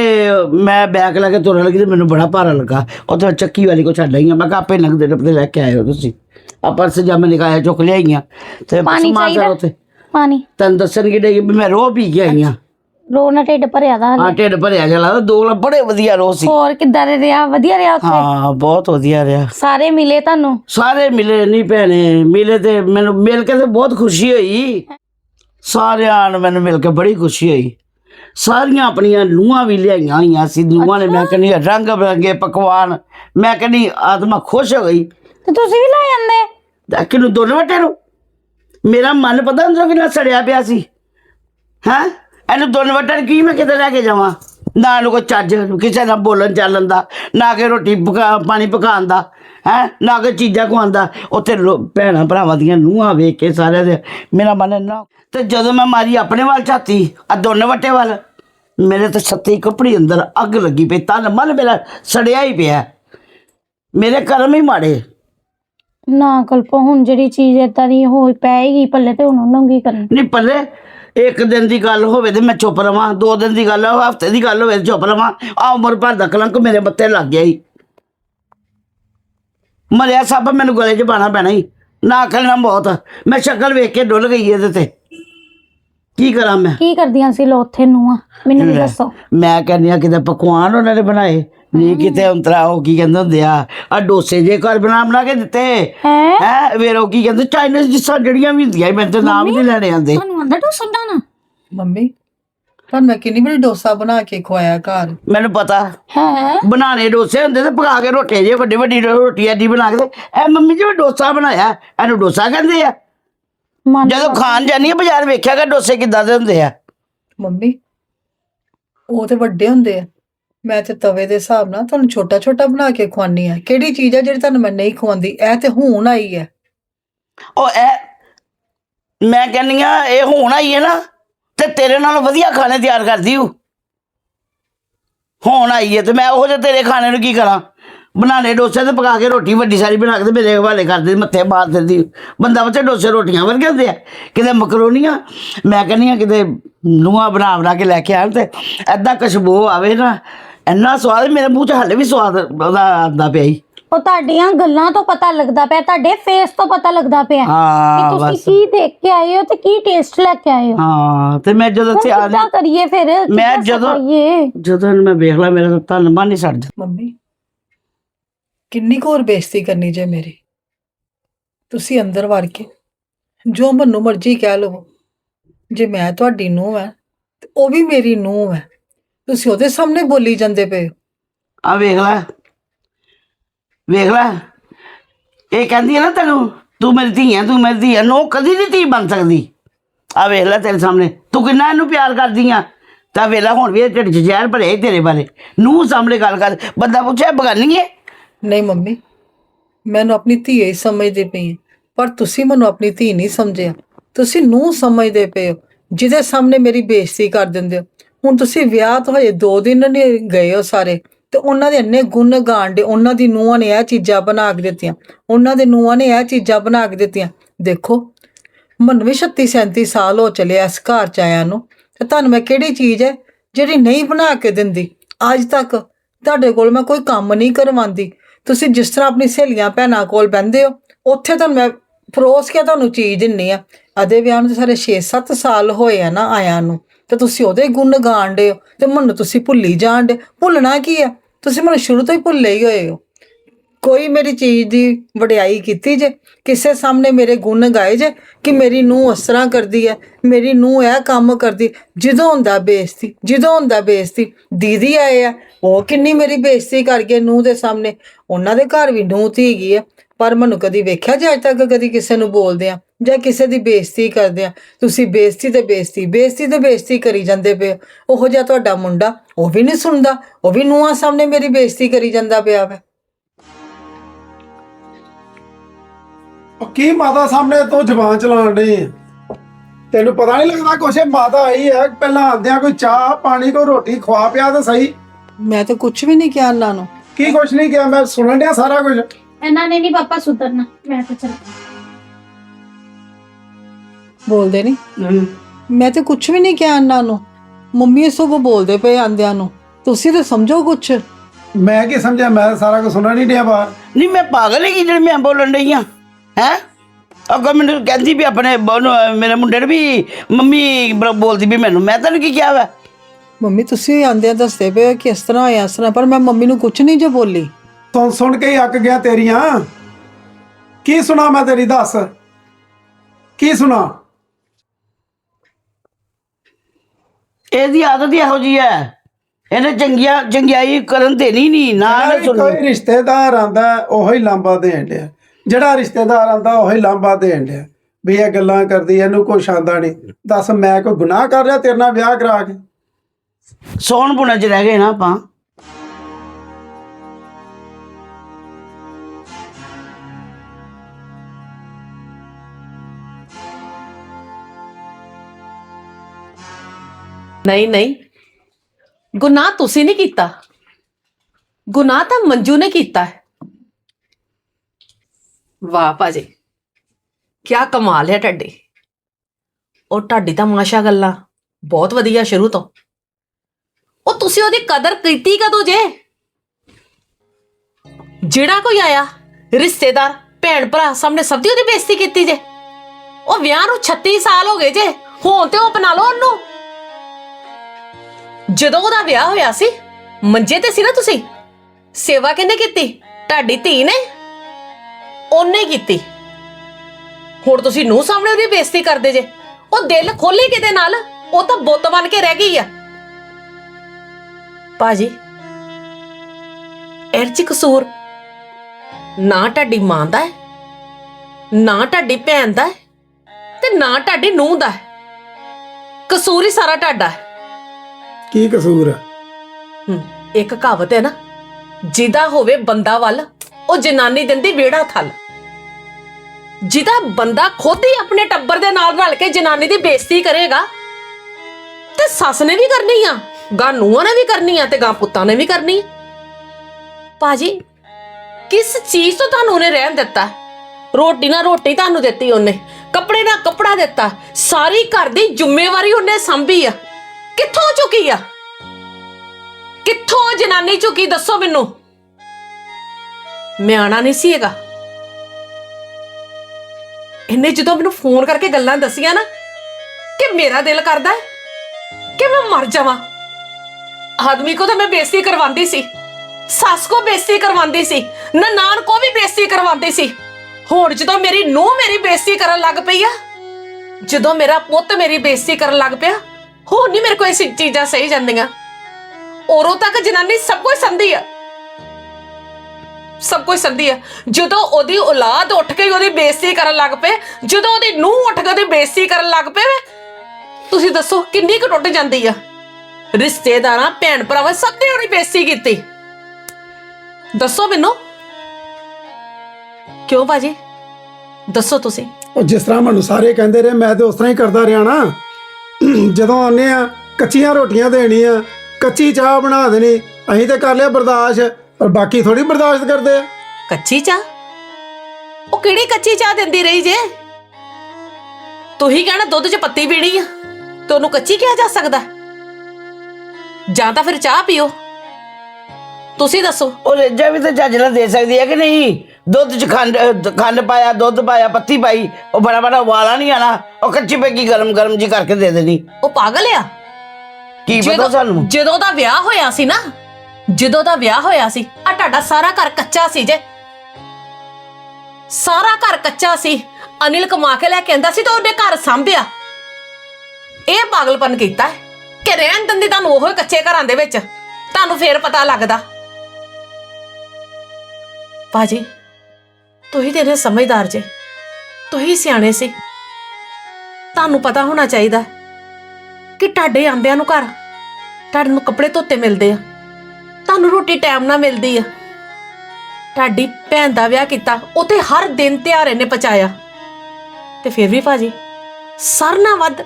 ਮੈਂ ਬੈਗ ਲੈ ਕੇ ਤੁਰਨ ਲੱਗੀ ਤੇ ਮੈਨੂੰ ਬੜਾ ਭਾਰਾ ਲੱਗਾ। ਉੱਥੇ ਚੱਕੀ ਵਾਲੀ ਕੋ ਛੱਡ ਆਈ ਆ। ਮੈਂ ਕਿਹਾ ਆਪੇ ਨਗਦੇ ਟੱਪਦੇ ਲੈ ਕੇ ਆਇਓ ਤੁਸੀਂ। ਆ ਪਰਸ ਜਾਂ ਮੈਂ ਨਿਕਾਇਆ ਚੁੱਕ ਲਿਆਈਆਂ ਤੇ ਪਾਣੀ ਸਮਾਨ ਸਾਰਾ ਚਾਹੀਦਾ? ਉੱਥੇ। ਪਾਣੀ। ਤੈਨੂੰ ਦੱਸਣਗੇ ਡੇ ਵੀ ਮੈਂ ਰੋਹ ਪੀ ਕੇ ਆਈ ਆ। ਰੋ ਨਾ ਢਿੱਡ ਭਰਿਆ ਦਾ ਹਲੇ। ਆ ਢਿੱਡ ਭਰਿਆ ਜਿਹਾ ਲੱਗਦਾ। ਦੋ ਗਲਾ ਬੜੇ ਵਧੀਆ ਰੋਹ ਸੀ। ਹੋਰ ਕਿੱਦਾਂ ਦੇ ਰਿਹਾ? ਵਧੀਆ ਰਿਹਾ ਉੱਥੇ? ਹਾਂ ਬਹੁਤ ਵਧੀਆ ਰਿਹਾ। ਸਾਰੇ ਮਿਲੇ ਤੁਹਾਨੂੰ? ਸਾਰੇ ਮਿਲੇ ਨਹੀਂ ਭੈਣੇ। ਮਿਲੇ ਤੇ ਮੈਨੂੰ ਮਿਲ ਕੇ ਤੇ ਬਹੁਤ ਖੁਸ਼ੀ ਹੋਈ। ਸਾਰਿਆਂ ਨੂੰ ਮੈਨੂੰ ਮਿਲ ਕੇ ਬੜੀ ਖੁਸ਼ੀ ਹੋਈ। ਸਾਰੀਆਂ ਆਪਣੀਆਂ ਨੂੰਹਾਂ ਵੀ ਲਿਆਈਆਂ ਹੋਈਆਂ ਸੀ। ਨੂੰਹਾਂ ਨੇ ਮੈਂ ਕਹਿੰਦੀ ਰੰਗ ਬਰੰਗੇ ਪਕਵਾਨ। ਮੈਂ ਕਹਿੰਦੀ ਆਤਮਾ ਖੁਸ਼ ਹੋ ਗਈ। ਤੇ ਤੁਸੀਂ ਵੀ ਲੈ ਜਾਂਦੇ? ਕਿਨੂੰ ਦੋਨੋਂ ਵਟੇ ਨੂੰ? ਮੇਰਾ ਮਨ ਪਤਾ ਅੰਦਰੋਂ ਕਿੰਨਾ ਸੜਿਆ ਪਿਆ ਸੀ। ਹੈਂ? ਇਹਨੂੰ ਦੋਨੋਂ ਵਟਣ ਕੀ ਮੈਂ ਕਿਤੇ ਲੈ ਕੇ ਜਾਵਾਂ? ਨਾ ਨੂੰ ਕੋਈ ਚੱਜ ਕਿਸੇ ਨਾਲ ਬੋਲਣ ਚੱਲਣ ਦਾ ਨਾ ਕਿ ਰੋਟੀ ਪਕਾ ਪਾਣੀ ਪਕਾਉਣ ਦਾ। ਹੈ? ਨਾ ਕਿ ਚੀਜ਼ਾਂ ਖਵਾਉਂਦਾ ਉੱਥੇ ਭੈਣਾਂ ਭਰਾਵਾਂ ਦੀਆਂ ਨੂੰਹਾਂ ਵੇਖ ਕੇ ਸਾਰਿਆਂ ਦੇ ਮੇਰਾ ਮਨ ਇੰਨਾ ਤੇ ਜਦੋਂ ਮੈਂ ਮਾਰੀ ਆਪਣੇ ਵੱਲ ਝਾਤੀ ਆ ਦੋਨੋਂ ਵਟੇ ਵੱਲ ਮੇਰੇ ਤਾਂ ਛੱਤੀ ਕੱਪੜੀ ਅੰਦਰ ਅੱਗ ਲੱਗੀ ਪਈ ਤਨ ਮਨ ਮੇਰਾ ਸੜਿਆ ਹੀ ਪਿਆ। ਮੇਰੇ ਕਰਮ ਹੀ ਮਾੜੇ। ਨਾ ਕਲਪੋ ਹੁਣ ਜਿਹੜੀ ਚੀਜ਼ ਏਦਾਂ ਦੀ ਹੋਈ ਪੈਗੀ ਪੱਲੇ ਤੇ ਹੁਣ ਉਹਨੂੰ ਕੀ ਕਰਨਾ? ਨਹੀਂ ਪੱਲੇ ਇੱਕ ਦਿਨ ਦੀ ਗੱਲ ਹੋਵੇ ਤੇ ਮੈਂ ਚੁੱਪ ਰਵਾਂ ਦੋ ਦਿਨ ਦੀ ਗੱਲ ਹੋਵੇ ਹਫ਼ਤੇ ਦੀ ਗੱਲ ਹੋਵੇ ਚੁੱਪ ਰਵਾਂ। ਆ ਉਮਰ ਭਰ ਦਾ ਕਲੰਕ ਮੇਰੇ ਮੱਥੇ ਲੱਗ ਗਿਆ ਹੀ ਮਰਿਆ ਸਭ ਮੈਨੂੰ ਗਲੇ 'ਚ ਪਾਣਾ ਪੈਣਾ ਹੀ ਨਾ ਖਲਣਾ ਬਹੁਤ ਮੈਂ ਸ਼ਕਲ ਵੇਖ ਕੇ ਡੁੱਲ ਗਈ ਇਹਦੇ ਤੇ। ਕੀ ਕਰਾਂ ਮੈਂ? ਕੀ ਕਰਦੀਆਂ ਸੀ ਲੋ ਉੱਥੇ ਨੂੰ ਮੈਨੂੰ ਵੀ ਦੱਸੋ। ਮੈਂ ਕਹਿੰਦੀ ਆ ਕਿਤੇ ਪਕਵਾਨ ਉਹਨਾਂ ਨੇ ਬਣਾਏ। ਨਹੀਂ ਕਿਤੇ ਉਂਤਰਾ ਉਹ ਕੀ ਕਹਿੰਦੇ ਹੁੰਦੇ ਆ ਆ ਡੋਸੇ ਜੇ ਘਰ ਬਣਾ ਬਣਾ ਕੇ ਦਿੱਤੇ। ਹੈ? ਹੈ? ਫਿਰ ਉਹ ਕੀ ਕਹਿੰਦੇ ਚਾਈਨੀਜ਼ ਜਿਸਾਂ ਜਿਹੜੀਆਂ ਵੀ ਹੁੰਦੀਆਂ ਸੀ, ਮੈਨੂੰ ਤੇ ਨਾਮ ਨਹੀਂ ਲੈਣੇ ਆਉਂਦੇ। ਤੁਹਾਨੂੰ ਆਂਦਾ ਤੂੰ ਸਮਝਾਣਾ ਮੰਮੀ ਤਾਂ ਮੈਂ ਕਿੰਨੀ ਵਾਰੀ ਡੋਸਾ ਬਣਾ ਕੇ ਖਵਾਇਆ ਘਰ। ਮੈਨੂੰ ਪਤਾ। ਹੈ? ਬਣਾਣੇ ਡੋਸੇ ਹੁੰਦੇ ਤੇ ਪਕਾ ਕੇ ਰੋਟੀਆਂ ਜੇ ਵੱਡੀ ਵੱਡੀ ਰੋਟੀ ਐਡੀ ਬਣਾ ਕੇ ਤੇ ਇਹ ਮੰਮੀ ਜੀ ਮੈਂ ਡੋਸਾ ਬਣਾਇਆ ਇਹਨੂੰ ਡੋਸਾ ਕਹਿੰਦੇ ਆ। ਮਨ ਜਦੋਂ ਖਾਣ ਜਾਨੀ ਆ ਬਾਜ਼ਾਰ ਵੇਖਿਆਗਾ ਡੋਸੇ ਕਿੱਦਾਂ ਦੇ ਹੁੰਦੇ ਆ। ਮੰਮੀ ਉਹ ਤੇ ਵੱਡੇ ਹੁੰਦੇ ਆ। ਮੈਂ ਤੇ ਤਵੇ ਦੇ ਹਿਸਾਬ ਨਾਲ ਤੁਹਾਨੂੰ ਛੋਟਾ ਛੋਟਾ ਬਣਾ ਕੇ ਖਵਾਨੀ ਆ। ਕਿਹੜੀ ਚੀਜ਼ ਆ ਜਿਹੜੀ ਤੁਹਾਨੂੰ ਮੈਂ ਨਹੀਂ ਖਵਾਉਂਦੀ? ਇਹ ਤੇ ਹੁਣ ਆਈ ਹੈ ਉਹ ਇਹ ਮੈਂ ਕਹਿੰਨੀ ਆ ਇਹ ਹੁਣ ਆਈ ਹੈ ਨਾ। ਤੇ ਤੇਰੇ ਨਾਲੋਂ ਵਧੀਆ ਖਾਣੇ ਤਿਆਰ ਕਰਦੀ ਹੂੰ। ਹੁਣ ਆਈ ਹੈ ਤੇ ਮੈਂ ਉਹ ਜਿਹੇ ਤੇਰੇ ਖਾਣੇ ਨੂੰ ਕੀ ਕਰਾਂ? ਬਣਾਣੇ ਡੋਸੇ ਤੇ ਪਕਾ ਕੇ ਰੋਟੀ ਵੱਡੀ ਸਾਰੀ ਬਣਾ ਕੇ ਤੇ ਮੇਰੇ ਹਵਾਲੇ ਕਰ ਦੇ ਮੱਥੇ ਮਾਰ ਦਿੰਦੀ। ਬੰਦਾ ਬੱਚੇ ਡੋਸੇ ਰੋਟੀਆਂ ਵਰਗੇ ਹੁੰਦੇ ਆ, ਕਿਤੇ ਮਕਰੋਨੀਆਂ। ਮੈਂ ਕਹਿੰਨੀ ਆ ਕਿਤੇ ਨੂਆ ਬਣਾ ਬਣਾ ਕੇ ਲੈ ਕੇ ਆਣ ਤੇ ਐਦਾਂ ਖੁਸ਼ਬੂ ਆਵੇ ਨਾ। ਇੰਨਾ ਸਵਾਦ, ਮੇਰੇ ਮੂੰਹ 'ਚ ਹਾਲੇ ਵੀ ਸਵਾਦ ਉਹਦਾ ਆਉਂਦਾ ਪਿਆ ਹੀ ਉਹ ਤੁਹਾਡੀਆਂ ਗੱਲਾਂ ਤੋਂ ਪਤਾ ਲੱਗਦਾ ਪਿਆ ਤੁਹਾਡੇ ਫੇਸ ਤੋਂ ਪਤਾ ਲੱਗਦਾ ਪਿਆ ਕਿ ਹਾਂ ਤੁਸੀਂ ਬਸ। ਕੀ ਦੇਖ ਕੇ ਆਏ ਹੋ ਤੇ ਕੀ ਟੇਸਟ ਲੈ ਕੇ ਆਏ ਹੋ। ਹਾਂ ਤੇ ਮੈਂ ਜਦੋਂ ਇੱਥੇ ਆ ਕਿੱਦਾਂ ਕਰੀਏ ਫਿਰ? ਮੈਂ ਕਿੱਦਾਂ ਜਦੋਂ- ਸਿਖਾਈਏ? ਜਦੋਂ ਮੈਂ ਵੇਖ ਲਾ ਮੇਰਾ ਤਾਂ ਤਨ ਮਨ ਹੀ ਸੜ ਜਾ ਮੰਮੀ ਕਿੰਨੀ ਕੁ ਹੋਰ ਬੇਇੱਜ਼ਤੀ ਕਰਨੀ ਜੇ ਮੇਰੀ? ਤੁਸੀਂ ਅੰਦਰ ਵੜ ਕੇ ਜੋ ਮੈਨੂੰ ਮਰਜ਼ੀ ਕਹਿ ਲਵੋ। ਜੇ ਮੈਂ ਤੁਹਾਡੀ ਨੂੰਹ ਹੈ ਤੇ ਉਹ ਵੀ ਮੇਰੀ ਨੂੰਹ ਹੈ। ਤੁਸੀਂ ਉਹਦੇ ਸਾਹਮਣੇ ਬੋਲੀ ਜਾਂਦੇ ਪਏ ਹੋ। ਆ ਵੇਖ ਲੈ ਵੇਖ ਲੈ। ਇਹ ਕਹਿੰਦੀ ਹੈ ਨਾ ਤੈਨੂੰ, ਤੂੰ ਮੇਰੀ ਧੀ ਹੈ ਤੂੰ ਮੇਰੀ ਧੀ ਹੈ ਨੋ ਕਦੀ ਨਹੀਂ ਧੀ ਬਣ ਸਕਦੀ। ਆ ਵੇਖ ਲੈ ਤੇਰੇ ਸਾਹਮਣੇ। ਤੂੰ ਕਿੰਨਾ ਇਹਨੂੰ ਪਿਆਰ ਕਰਦੀ ਆ। ਤਾਂ ਵੇਲਾ ਹੁਣ ਵੀ ਢਿੱਡ 'ਚ ਜ਼ਹਿਰ ਭਰੇ ਤੇਰੇ ਬਾਰੇ। ਨੂੰ ਸਾਹਮਣੇ ਗੱਲ ਕਰ। ਬੰਦਾ ਪੁੱਛਿਆ ਬਗਾਨੀ ਹੈ ਨਹੀਂ ਮੰਮੀ, ਮੈਨੂੰ ਆਪਣੀ ਧੀ ਹੀ ਸਮਝਦੇ ਪਈ ਹਾਂ ਪਰ ਤੁਸੀਂ ਮੈਨੂੰ ਆਪਣੀ ਧੀ ਨਹੀਂ ਸਮਝਿਆ। ਤੁਸੀਂ ਨੂੰ ਸਮਝਦੇ ਪਏ ਹੋ, ਜਿਹਦੇ ਸਾਹਮਣੇ ਮੇਰੀ ਬੇਇੱਜ਼ਤੀ ਕਰ ਦਿੰਦੇ ਹੋ। ਹੁਣ ਤੁਸੀਂ ਵਿਆਹ ਤੋਂ ਹਜੇ 2 ਦਿਨ ਨਹੀਂ ਗਏ ਹੋ ਸਾਰੇ। ਤੇ ਉਹਨਾਂ ਦੇ ਇੰਨੇ ਗੁਣ ਗਾਂਡੇ ਉਹਨਾਂ ਦੀ ਨੂੰਹਾਂ ਨੇ ਇਹ ਚੀਜ਼ਾਂ ਬਣਾ ਕੇ ਦਿੱਤੀਆਂ। ਉਹਨਾਂ ਦੇ ਨੂੰਹਾਂ ਨੇ ਇਹ ਚੀਜ਼ਾਂ ਬਣਾ ਕੇ ਦਿੱਤੀਆਂ। ਦੇਖੋ ਮੈਨੂੰ ਵੀ 36 37 ਸਾਲ ਹੋ ਚਲੇ ਇਸ ਘਰ ਚ ਆਇਆ ਨੂੰ, ਤੇ ਤੁਹਾਨੂੰ ਮੈਂ ਕਿਹੜੀ ਚੀਜ਼ ਹੈ ਜਿਹੜੀ ਨਹੀਂ ਬਣਾ ਕੇ ਦਿੰਦੀ? ਅੱਜ ਤੱਕ ਤੁਹਾਡੇ ਕੋਲ ਮੈਂ ਕੋਈ ਕੰਮ ਨਹੀਂ ਕਰਵਾਉਂਦੀ। ਤੁਸੀਂ ਜਿਸ ਤਰ੍ਹਾਂ ਆਪਣੀ ਸਹੇਲੀਆਂ ਭੈਣਾਂ ਕੋਲ ਬਹਿੰਦੇ ਹੋ, ਉੱਥੇ ਤੁਹਾਨੂੰ ਮੈਂ ਪਰੋਸ ਕੇ ਤੁਹਾਨੂੰ ਚੀਜ਼ ਦਿੰਨੀ ਆ। ਅਦੇ ਵਿਆਹ ਨੂੰ ਤਾਂ ਸਾਰੇ 6-7 ਸਾਲ ਹੋਏ ਆ ਨਾ ਆਇਆਂ ਨੂੰ, ਤੇ ਤੁਸੀਂ ਉਹਦੇ ਗੁਣ ਗਾਣਦੇ ਹੋ, ਤੇ ਮੈਨੂੰ ਤੁਸੀਂ ਭੁੱਲੀ ਜਾਣਦੇ ਭੁੱਲਣਾ ਕੀ ਆ? ਤੁਸੀਂ ਮੈਨੂੰ ਸ਼ੁਰੂ ਤੋਂ ਹੀ ਭੁੱਲੇ ਹੀ ਹੋਏ ਹੋ। ਕੋਈ ਮੇਰੀ ਚੀਜ਼ ਦੀ ਵਡਿਆਈ ਕੀਤੀ ਜੇ, ਕਿਸੇ ਸਾਹਮਣੇ ਮੇਰੇ ਗੁਣ ਗਾਏ ਜੇ ਕਿ ਮੇਰੀ ਨੂੰਹ ਇਸ ਤਰ੍ਹਾਂ ਕਰਦੀ ਹੈ ਮੇਰੀ ਨੂੰਹ ਇਹ ਕੰਮ ਕਰਦੀ, ਜਦੋਂ ਹੁੰਦਾ ਬੇਇੱਜ਼ਤੀ, ਜਦੋਂ ਹੁੰਦਾ ਬੇਇੱਜ਼ਤੀ, ਦੀਦੀ ਆਏ ਆ, ਉਹ ਕਿੰਨੀ ਮੇਰੀ ਬੇਇੱਜ਼ਤੀ ਕਰ ਗਏ ਨੂੰਹ ਦੇ ਸਾਹਮਣੇ, ਉਹਨਾਂ ਦੇ ਘਰ ਵੀ ਨੂੰਹ ਧੀ ਗਈ ਹੈ ਪਰ ਮੈਨੂੰ ਕਦੀ ਵੇਖਿਆ ਜੇ ਅੱਜ ਤੱਕ ਕਦੀ ਕਿਸੇ ਨੂੰ ਬੋਲਦੇ ਆ ਜਾਂ ਕਿਸੇ ਦੀ ਬੇਇੱਜ਼ਤੀ ਕਰਦੇ ਆ ਤੁਸੀਂ ਬੇਇੱਜ਼ਤੀ ਤੇ ਬੇਇੱਜ਼ਤੀ ਬੇਇੱਜ਼ਤੀ ਤੇ ਬੇਇੱਜ਼ਤੀ ਕਰੀ ਜਾਂਦੇ ਪਏ। ਉਹੋ ਜਿਹਾ ਤੁਹਾਡਾ ਮੁੰਡਾ ਉਹ ਵੀ ਨਹੀਂ ਸੁਣਦਾ ਉਹ ਵੀ ਨੂੰਹਾਂ ਸਾਹਮਣੇ ਮੇਰੀ ਬੇਇੱਜ਼ਤੀ ਕਰੀ ਜਾਂਦਾ ਪਿਆ ਵਾ। ਉਹ ਕੀ ਮਾਤਾ ਸਾਹਮਣੇ ਤੂੰ ਜ਼ਬਾਨ ਚਲਾਉਣ ਡਈ ਆ? ਤੈਨੂੰ ਪਤਾ ਨਹੀਂ ਲੱਗਦਾ ਕੁਛ ਇਹ ਮਾਤਾ ਆਈ ਹੈ ਪਹਿਲਾਂ ਆਂਦਿਆਂ ਕੋਈ ਚਾਹ ਪਾਣੀ ਕੋਈ ਰੋਟੀ ਖਵਾ ਪਿਆ ਤਾਂ ਸਹੀ। ਮੈਂ ਤਾਂ ਕੁਝ ਵੀ ਨਹੀਂ ਕਿਹਾ ਉਹਨਾਂ ਨੂੰ ਕੀ ਕੁਛ ਨਹੀਂ ਕਿਹਾ? ਮੈਂ ਸੁਣਨ ਡਿਆ ਸਾਰਾ ਕੁਝ ਇਹਨਾਂ ਨੇ ਨਹੀਂ ਪਾਪਾ ਸੁਧਰਨਾ। ਮੈਂ ਤਾਂ ਚੱਲ। ਬੋਲਦੇ ਨਹੀਂ ਮੈਂ ਤੇ ਕੁਝ ਵੀ ਨਹੀਂ ਕਿਹਾ ਉਹਨਾਂ ਨੂੰ। ਮੰਮੀ ਸਗੋਂ ਬੋਲਦੇ ਪਏ ਆਂਦਿਆਂ ਨੂੰ। ਤੁਸੀਂ ਤਾਂ ਸਮਝੋ ਕੁਝ ਮੈਂ ਕੀ ਸਮਝਿਆ? ਮੈਂ ਸਾਰਾ ਕੁਝ ਸੁਣਨ ਨਹੀਂ ਡਿਆ ਬਾਹਰ। ਨਹੀਂ ਮੈਂ ਪਾਗਲ ਹੀ ਜਿਹੜੀ ਮੈਂ ਬੋਲਣ ਡਈ ਆ? ਹੈ? ਅੱਗੋਂ ਮੈਨੂੰ ਕਹਿੰਦੀ ਵੀ ਆਪਣੇ ਮੇਰੇ ਮੁੰਡੇ ਨੂੰ ਵੀ ਮੰਮੀ ਬ- ਬੋਲਦੀ ਵੀ ਮੈਨੂੰ। ਮੈਂ ਤੈਨੂੰ ਕੀ ਕਿਹਾ ਵਾ? ਮੰਮੀ ਤੁਸੀਂ ਆਂਦਿਆਂ ਦੱਸਦੇ ਪਏ ਹੋ ਕਿ ਇਸ ਤਰ੍ਹਾਂ ਹੋਇਆ ਇਸ ਤਰ੍ਹਾਂ। ਪਰ ਮੈਂ ਮੰਮੀ ਨੂੰ ਕੁਝ ਨਹੀਂ ਜੋ ਬੋਲੀ। ਸੁਣ ਸੁਣ ਕੇ ਹੀ ਅੱਕ ਗਿਆ ਤੇਰੀਆਂ। ਕੀ ਸੁਣਾ ਮੈਂ ਤੇਰੀ ਦੱਸ। ਕੀ ਸੁਣਾ? ਇਹਦੀ ਆਦਤ ਹੀ ਇਹੋ ਜੀ ਹੈ। ਇਹਨੇ ਚੰਗੀਆਂ ਚੰਗਿਆਈ ਕਰਨ ਦੇਣੀ ਨਹੀਂ ਨਾ ਇਹਨੇ ਕੋਈ ਸੁਣਨੀ ਰਿਸ਼ਤੇਦਾਰ ਆਂਦਾ ਉਹ ਹੀ ਲਾਂਬਾ ਦੇਣ ਡਿਆ। ਜਿਹੜਾ ਰਿਸ਼ਤੇਦਾਰ ਆਂਦਾ ਉਹ ਹੀ ਲਾਂਬਾ ਦੇਣ ਡਿਆ। ਵੀ ਇਹ ਗੱਲਾਂ ਕਰਦੀ ਇਹਨੂੰ ਕੁਛ ਆਂਦਾ ਨਹੀਂ। ਦੱਸ ਮੈਂ ਕੋਈ ਗੁਨਾਹ ਕਰ ਰਿਹਾ ਤੇਰੇ ਨਾਲ ਵਿਆਹ ਕਰਾ ਕੇ? ਸੌਣ ਪੁਣਾ ਚ ਰਹਿ ਗਏ ਨਾ ਆਪਾਂ। ਨਹੀਂ ਨਹੀਂ। ਗੁਨਾਹ ਤੁਸੀਂ ਨਹੀਂ ਕੀਤਾ। ਗੁਨਾਹ ਤਾਂ ਮੰਜੂ ਨੇ ਕੀਤਾ ਹੈ। ਵਾਹ ਭਾਜੀ ਕੀ ਕਮਾਲ ਹੈ ਤੁਹਾਡੀ। ਉਹ ਤੁਹਾਡੀ ਤਾਂ ਮਾਸ਼ਾ ਗੱਲਾਂ, ਬਹੁਤ ਵਧੀਆ ਸ਼ੁਰੂ ਤੋਂ। ਉਹ ਤੁਸੀਂ ਉਹਦੀ ਕਦਰ ਕੀਤੀ ਕਦੋਂ ਜੇ? ਜਿਹੜਾ ਕੋਈ ਆਇਆ, ਰਿਸ਼ਤੇਦਾਰ, ਭੈਣ ਭਰਾ ਸਾਹਮਣੇ ਸਭ ਦੀ ਉਹਦੀ ਬੇਇੱਜ਼ਤੀ ਕੀਤੀ ਜੇ। ਉਹ ਵਿਆਹ ਨੂੰ 36 ਸਾਲ ਹੋ ਗਏ ਜੇ, ਹੁਣ ਤੇ ਉਹ ਅਪਣਾ ਲਓ ਉਹਨੂੰ। ਜਦੋਂ ਉਹਦਾ ਵਿਆਹ ਹੋਇਆ ਸੀ, ਮੰਜੇ ਤੇ ਸੀ ਨਾ ਤੁਸੀਂ, ਸੇਵਾ ਕਿਹਨੇ ਕੀਤੀ? ਤੁਹਾਡੀ ਧੀ ਨੇ? ਉਹਨੇ ਕੀਤੀ। ਹੁਣ ਤੁਸੀਂ ਨੂੰ ਸਾਹਮਣੇ ਉਹਦੀ ਬੇਇੱਜ਼ਤੀ ਕਰਦੇ ਜੇ। ਉਹ ਦਿਲ ਖੋਲੇ ਕਿਤੇ ਨਾਲ, ਉਹ ਤਾਂ ਬੁੱਤ ਬਣ ਕੇ ਰਹਿ ਗਈ ਆ। ਭਾਜੀ ਇਹ ਕਸੂਰ ਨਾ ਤੁਹਾਡੀ ਮਾਂ ਦਾ ਹੈ, ਨਾ ਤੁਹਾਡੀ ਭੈਣ ਦਾ ਹੈ, ਤੇ ਨਾ ਤੁਹਾਡੀ ਨੂੰਹ ਦਾ ਹੈ। ਕਸੂਰ ਹੀ ਸਾਰਾ ਤੁਹਾਡਾ ਹੈ। ਕੀ ਕਸੂਰ ਆ? ਹਮ, ਇੱਕ ਕਹਾਵਤ ਹੈ ਨਾ ਜਿਹਦਾ ਹੋਵੇ ਬੰਦਾ ਵੱਲ ਉਹ ਜਨਾਨੀ ਦਿੰਦੀ ਵਿਹੜਾ ਥੱਲ। ਜਿਹਦਾ ਬੰਦਾ ਖੁਦ ਹੀ ਆਪਣੇ ਟੱਬਰ ਦੇ ਨਾਲ ਰਲ ਕੇ ਜਨਾਨੀ ਦੀ ਬੇਇੱਜ਼ਤੀ ਕਰੇਗਾ ਤੇ ਸੱਸ ਨੇ ਵੀ ਕਰਨੀ ਆ ਗਾਂ ਨੂੰਹਾਂ ਨੇ ਵੀ ਕਰਨੀ ਆ ਤੇ ਗਾਂ ਪੁੱਤਾਂ ਨੇ ਵੀ ਕਰਨੀ ਆ। ਭਾਜੀ ਕਿਸ ਚੀਜ਼ ਤੋਂ ਤੁਹਾਨੂੰ ਉਹਨੇ ਰਹਿਣ ਦਿੱਤਾ? ਰੋਟੀ ਨਾ ਰੋਟੀ ਤੁਹਾਨੂੰ ਦਿੱਤੀ ਉਹਨੇ ਕੱਪੜੇ ਨਾ ਕੱਪੜਾ ਦਿੱਤਾ ਸਾਰੀ ਘਰ ਦੀ ਜ਼ਿੰਮੇਵਾਰੀ ਉਹਨੇ ਸੰਭੀ ਆ। ਕਿੱਥੋਂ ਚੁੱਕੀ ਆ? ਕਿੱਥੋਂ ਜਨਾਨੀ ਝੁਕੀ ਦੱਸੋ ਮੈਨੂੰ? ਮੈਂ ਆਣਾ ਨਹੀਂ ਸੀ ਹੈਗਾ। ਇਹਨੇ ਜਦੋਂ ਮੈਨੂੰ ਫੋਨ ਕਰਕੇ ਗੱਲਾਂ ਦੱਸੀਆਂ ਨਾ, ਕਿ ਮੇਰਾ ਦਿਲ ਕਰਦਾ ਹੈ ਕਿ ਮੈਂ ਮਰ ਜਾਵਾਂ। ਆਦਮੀ ਕੋ ਤਾਂ ਮੈਂ ਬੇਇੱਜ਼ਤੀ ਕਰਵਾਉਂਦੀ ਸੀ। ਸੱਸ ਕੋ ਬੇਇੱਜ਼ਤੀ ਕਰਵਾਉਂਦੀ ਸੀ। ਨਨਾਣ ਕੋ ਵੀ ਬੇਇੱਜ਼ਤੀ ਕਰਵਾਉਂਦੀ ਸੀ। ਹੁਣ ਜਦੋਂ ਮੇਰੀ ਨੂੰਹ ਮੇਰੀ ਬੇਇੱਜ਼ਤੀ ਕਰਨ ਲੱਗ ਪਈ ਆ, ਜਦੋਂ ਮੇਰਾ ਪੁੱਤ ਮੇਰੀ ਬੇਇੱਜ਼ਤੀ ਕਰਨ ਲੱਗ ਪਿਆ ਹੋਰ ਨਹੀਂ ਮੇਰੇ ਕੋਲ ਇਹ ਚੀਜ਼ਾਂ ਸਹੀ ਜਾਂਦੀਆਂ। ਉਰੋਂ ਤੱਕ ਜਨਾਨੀ ਸਭ ਕੁਝ ਸੰਦੀ ਆ। ਸਭ ਕੁਝ ਸੰਦੀ ਆ। ਜਦੋਂ ਉਹਦੀ ਔਲਾਦ ਉੱਠ ਕੇ ਉਹਦੀ ਬੇਇੱਜ਼ਤੀ ਕਰਨ ਲੱਗ ਪਏ, ਜਦੋਂ ਉਹਦੀ ਨੂੰਹ ਉੱਠ ਕੇ ਉਹਦੀ ਬੇਇੱਜ਼ਤੀ ਕਰਨ ਲੱਗ ਪਏ ਤੁਸੀਂ ਦੱਸੋ ਕਿੰਨੀ ਕੁ ਟੁੱਟ ਜਾਂਦੀ ਆ? ਰਿਸ਼ਤੇਦਾਰਾਂ ਭੈਣ ਭਰਾਵਾਂ ਸਭ ਨੇ ਉਹਦੀ ਬੇਇੱਜ਼ਤੀ ਕੀਤੀ। ਦੱਸੋ ਮੈਨੂੰ। ਕਿਉਂ ਬਾਜੀ ਦੱਸੋ ਤੁਸੀਂ। ਉਹ ਜਿਸ ਤਰ੍ਹਾਂ ਮੈਨੂੰ ਸਾਰੇ ਕਹਿੰਦੇ ਰਹੇ, ਮੈਂ ਤੇ ਉਸ ਤਰ੍ਹਾਂ ਹੀ ਕਰਦਾ ਰਿਹਾ ਨਾ। ਜਦੋਂ ਆਨੇ ਆ ਕੱਚੀਆਂ ਰੋਟੀਆਂ ਦੇਣੀਆਂ ਕੱਚੀ ਚਾਹ ਬਣਾ ਦੇਣੀ ਅਸੀਂ ਤੇ ਕਰ ਲਿਆ ਬਰਦਾਸ਼ਤ ਪਰ ਬਾਕੀ ਥੋੜੀ ਬਰਦਾਸ਼ਤ ਕਰਦੇ ਆ। ਕੱਚੀ ਚਾਹ? ਉਹ ਕਿਹੜੀ ਕੱਚੀ ਚਾਹ ਦਿੰਦੀ ਰਹੀ ਜੇ? ਤੁਸੀਂ ਕਹਿਣਾ ਦੁੱਧ 'ਚ ਪੱਤੀ ਪੀਣੀ ਆ ਤੇ ਉਹਨੂੰ ਕੱਚੀ ਕਿਹਾ ਜਾ ਸਕਦਾ? ਜਾਂ ਤਾਂ ਫਿਰ ਚਾਹ ਪੀਓ। ਤੁਸੀਂ ਦੱਸੋ। ਉਹ ਰੇਜਾ ਵੀ ਤਾਂ ਚੱਜ ਨਾਲ ਦੇ ਸਕਦੀ ਹੈ ਕਿ ਨਹੀਂ? ਦੁੱਧ ਚ ਖੰਡ ਅਹ, ਖੰਡ ਪਾਇਆ ਦੁੱਧ ਪਾਇਆ ਪੱਤੀ ਪਾਈ ਉਹ ਬੜਾ ਬੜਾ ਉਬਾਲਾ ਨਹੀਂ ਆਣਾ ਉਹ ਕੱਚੀ ਪੱਕੀ ਗਰਮ ਗਰਮ ਜੀ ਕਰਕੇ ਦੇ ਦੇਣੀ। ਉਹ ਪਾਗਲ ਆ? ਕੀ ਪਤਾ ਸਾਨੂੰ? ਜਦੋਂ ਦਾ ਵਿਆਹ ਹੋਇਆ ਸੀ ਨਾ ਜਦੋਂ ਦਾ ਵਿਆਹ ਹੋਇਆ ਸੀ ਆ ਤੁਹਾਡਾ ਸਾਰਾ ਘਰ ਕੱਚਾ ਸੀ ਜੇ। ਸਾਰਾ ਘਰ ਕੱਚਾ ਸੀ। ਅਨਿਲ ਕਮਾ ਕੇ ਲੈ ਕੇ ਆਂਦਾ ਸੀ ਤਾਂ ਉਹਨੇ ਘਰ ਸੰਭਿਆ। ਇਹ ਪਾਗਲਪਨ ਕੀਤਾ ਹੈ ਕਿ ਰਹਿਣ ਦਿੰਦੀ ਤੁਹਾਨੂੰ ਉਹੋ ਹੀ ਕੱਚੇ ਘਰਾਂ ਦੇ ਵਿੱਚ। ਤੁਹਾਨੂੰ ਫੇਰ ਪਤਾ ਲੱਗਦਾ। ਬਾਜੀ ਤੁਸੀਂ ਤੇਰੇ ਸਮਝਦਾਰ ਜੇ। ਤੁਸੀਂ ਸਿਆਣੇ ਸੀ। ਤੁਹਾਨੂੰ ਪਤਾ ਹੋਣਾ ਚਾਹੀਦਾ ਕਿ ਤੁਹਾਡੇ ਆਂਦਿਆਂ ਨੂੰ ਘਰ ਤੁਹਾਡੇ ਨੂੰ ਕੱਪੜੇ ਧੋਤੇ ਮਿਲਦੇ ਆ। ਤੁਹਾਨੂੰ ਰੋਟੀ ਟਾਈਮ ਨਾਲ ਮਿਲਦੀ ਆ। ਤੁਹਾਡੀ ਭੈਣ ਦਾ ਵਿਆਹ ਕੀਤਾ ਉਤੇ ਹਰ ਦਿਨ ਤਿਉਹਾਰ ਨੇ ਪਚਾਇਆ ਤੇ ਫਿਰ ਵੀ ਭਾਜੀ ਸਰ ਨਾ ਵੱਧ।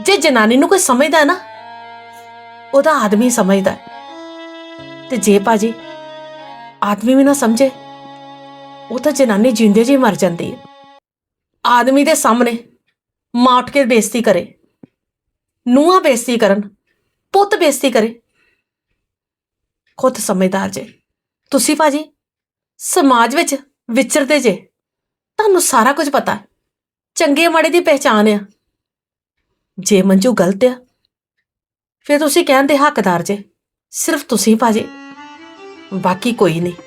ਜੇ ਜਨਾਨੀ ਨੂੰ ਕੋਈ ਸਮਝਦਾ ਹੈ ਨਾ, ਉਹਦਾ ਆਦਮੀ ਸਮਝਦਾ। ਤੇ ਜੇ ਭਾਜੀ, ਆਦਮੀ ਵੀ ਨਾ ਸਮਝੇ ਉਹ ਤਾਂ ਜਨਾਨੀ ਜਿੰਦੇ ਜੀ ਮਰ ਜਾਂਦੀ ਹੈ। ਆਦਮੀ ਦੇ ਸਾਹਮਣੇ ਮਾਂ ਉੱਠ ਕੇ ਬੇਇੱਜ਼ਤੀ ਕਰੇ, ਨੂੰਹਾਂ ਬੇਇੱਜ਼ਤੀ ਕਰਨ, ਪੁੱਤ ਬੇਇੱਜ਼ਤੀ ਕਰੇ। ਖੁਦ ਸਮਝਦਾਰ ਜੇ। ਤੁਸੀਂ ਭਾਜੀ ਸਮਾਜ ਵਿੱਚ ਵਿਚਰਦੇ ਜੇ, ਤੁਹਾਨੂੰ ਸਾਰਾ ਕੁਝ ਪਤਾ ਹੈ। ਚੰਗੇ ਮਾੜੇ ਦੀ ਪਹਿਚਾਨ ਆ। ਜੇ ਮੰਜੂ ਗਲਤ ਆ, ਫਿਰ ਤੁਸੀਂ ਕਹਿਣ ਦੇ ਹੱਕਦਾਰ ਜੇ। ਸਿਰਫ ਤੁਸੀਂ ਭਾਜੀ, ਬਾਕੀ ਕੋਈ ਨਹੀਂ।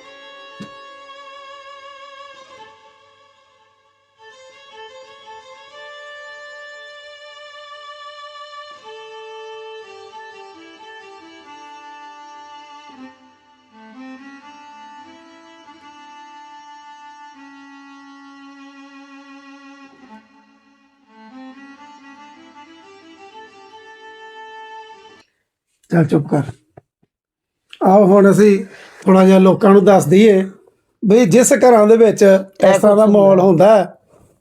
ਚੱਲ ਚੁੱਪ ਕਰ। ਆਓ ਹੁਣ ਅਸੀਂ ਥੋੜਾ ਜਿਹਾ ਲੋਕਾਂ ਨੂੰ ਦੱਸ ਦਈਏ ਬਈ ਜਿਸ ਘਰਾਂ ਦੇ ਵਿੱਚ ਇਸ ਤਰ੍ਹਾਂ ਦਾ ਮਾਹੌਲ ਹੁੰਦਾ ਹੈ,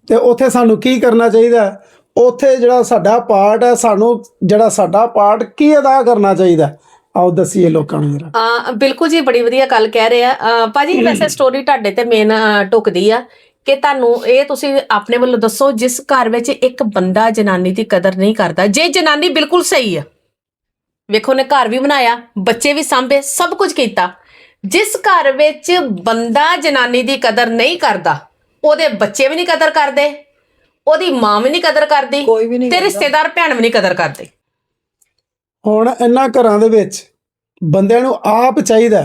ਤੇ ਉੱਥੇ ਸਾਨੂੰ ਕੀ ਕਰਨਾ ਚਾਹੀਦਾ ਹੈ? ਉੱਥੇ ਜਿਹੜਾ ਸਾਡਾ ਪਾਰਟ ਹੈ ਸਾਨੂੰ ਜਿਹੜਾ ਸਾਡਾ ਪਾਰਟ ਕੀ ਅਦਾ ਕਰਨਾ ਚਾਹੀਦਾ ਹੈ? ਆਓ ਦੱਸੀਏ ਲੋਕਾਂ ਨੂੰ ਜਰਾ। ਆ ਬਿਲਕੁਲ ਜੀ ਬੜੀ ਵਧੀਆ ਗੱਲ ਕਹਿ ਰਹੇ ਆ। ਅ, ਭਾਜੀ ਵੈਸੇ ਸਟੋਰੀ ਤੁਹਾਡੇ ਤੇ ਮੇਨ ਟੁਕਦੀ ਆ ਕਿ ਤੁਹਾਨੂੰ ਇਹ ਤੁਸੀਂ ਆਪਣੇ ਵੱਲੋਂ ਦੱਸੋ ਜਿਸ ਘਰ ਵਿੱਚ ਇੱਕ ਬੰਦਾ ਜਨਾਨੀ ਦੀ ਕਦਰ ਨਹੀਂ ਕਰਦਾ। ਜੇ ਜਨਾਨੀ ਬਿਲਕੁਲ ਸਹੀ ਆ ਵੇਖੋ ਨੇ ਘਰ ਵੀ ਬਣਾਇਆ ਬੱਚੇ ਵੀ ਸਾਂਭੇ ਸਭ ਕੁਝ ਕੀਤਾ। ਜਿਸ ਘਰ ਵਿੱਚ ਬੰਦਾ ਜਨਾਨੀ ਦੀ ਕਦਰ ਨਹੀਂ ਕਰਦਾ ਉਹਦੇ ਬੱਚੇ ਵੀ ਨਹੀਂ ਕਦਰ ਕਰਦੇ ਉਹਦੀ ਮਾਂ ਵੀ ਨਹੀਂ ਕਦਰ ਕਰਦੀ ਤੇ। ਰਿਸ਼ਤੇਦਾਰ ਭੈਣ ਵੀ ਨਹੀਂ ਕਦਰ ਕਰਦੇ। ਹੁਣ ਇਹਨਾਂ ਘਰਾਂ ਦੇ ਵਿੱਚ ਬੰਦਿਆਂ ਨੂੰ ਆਪ ਚਾਹੀਦਾ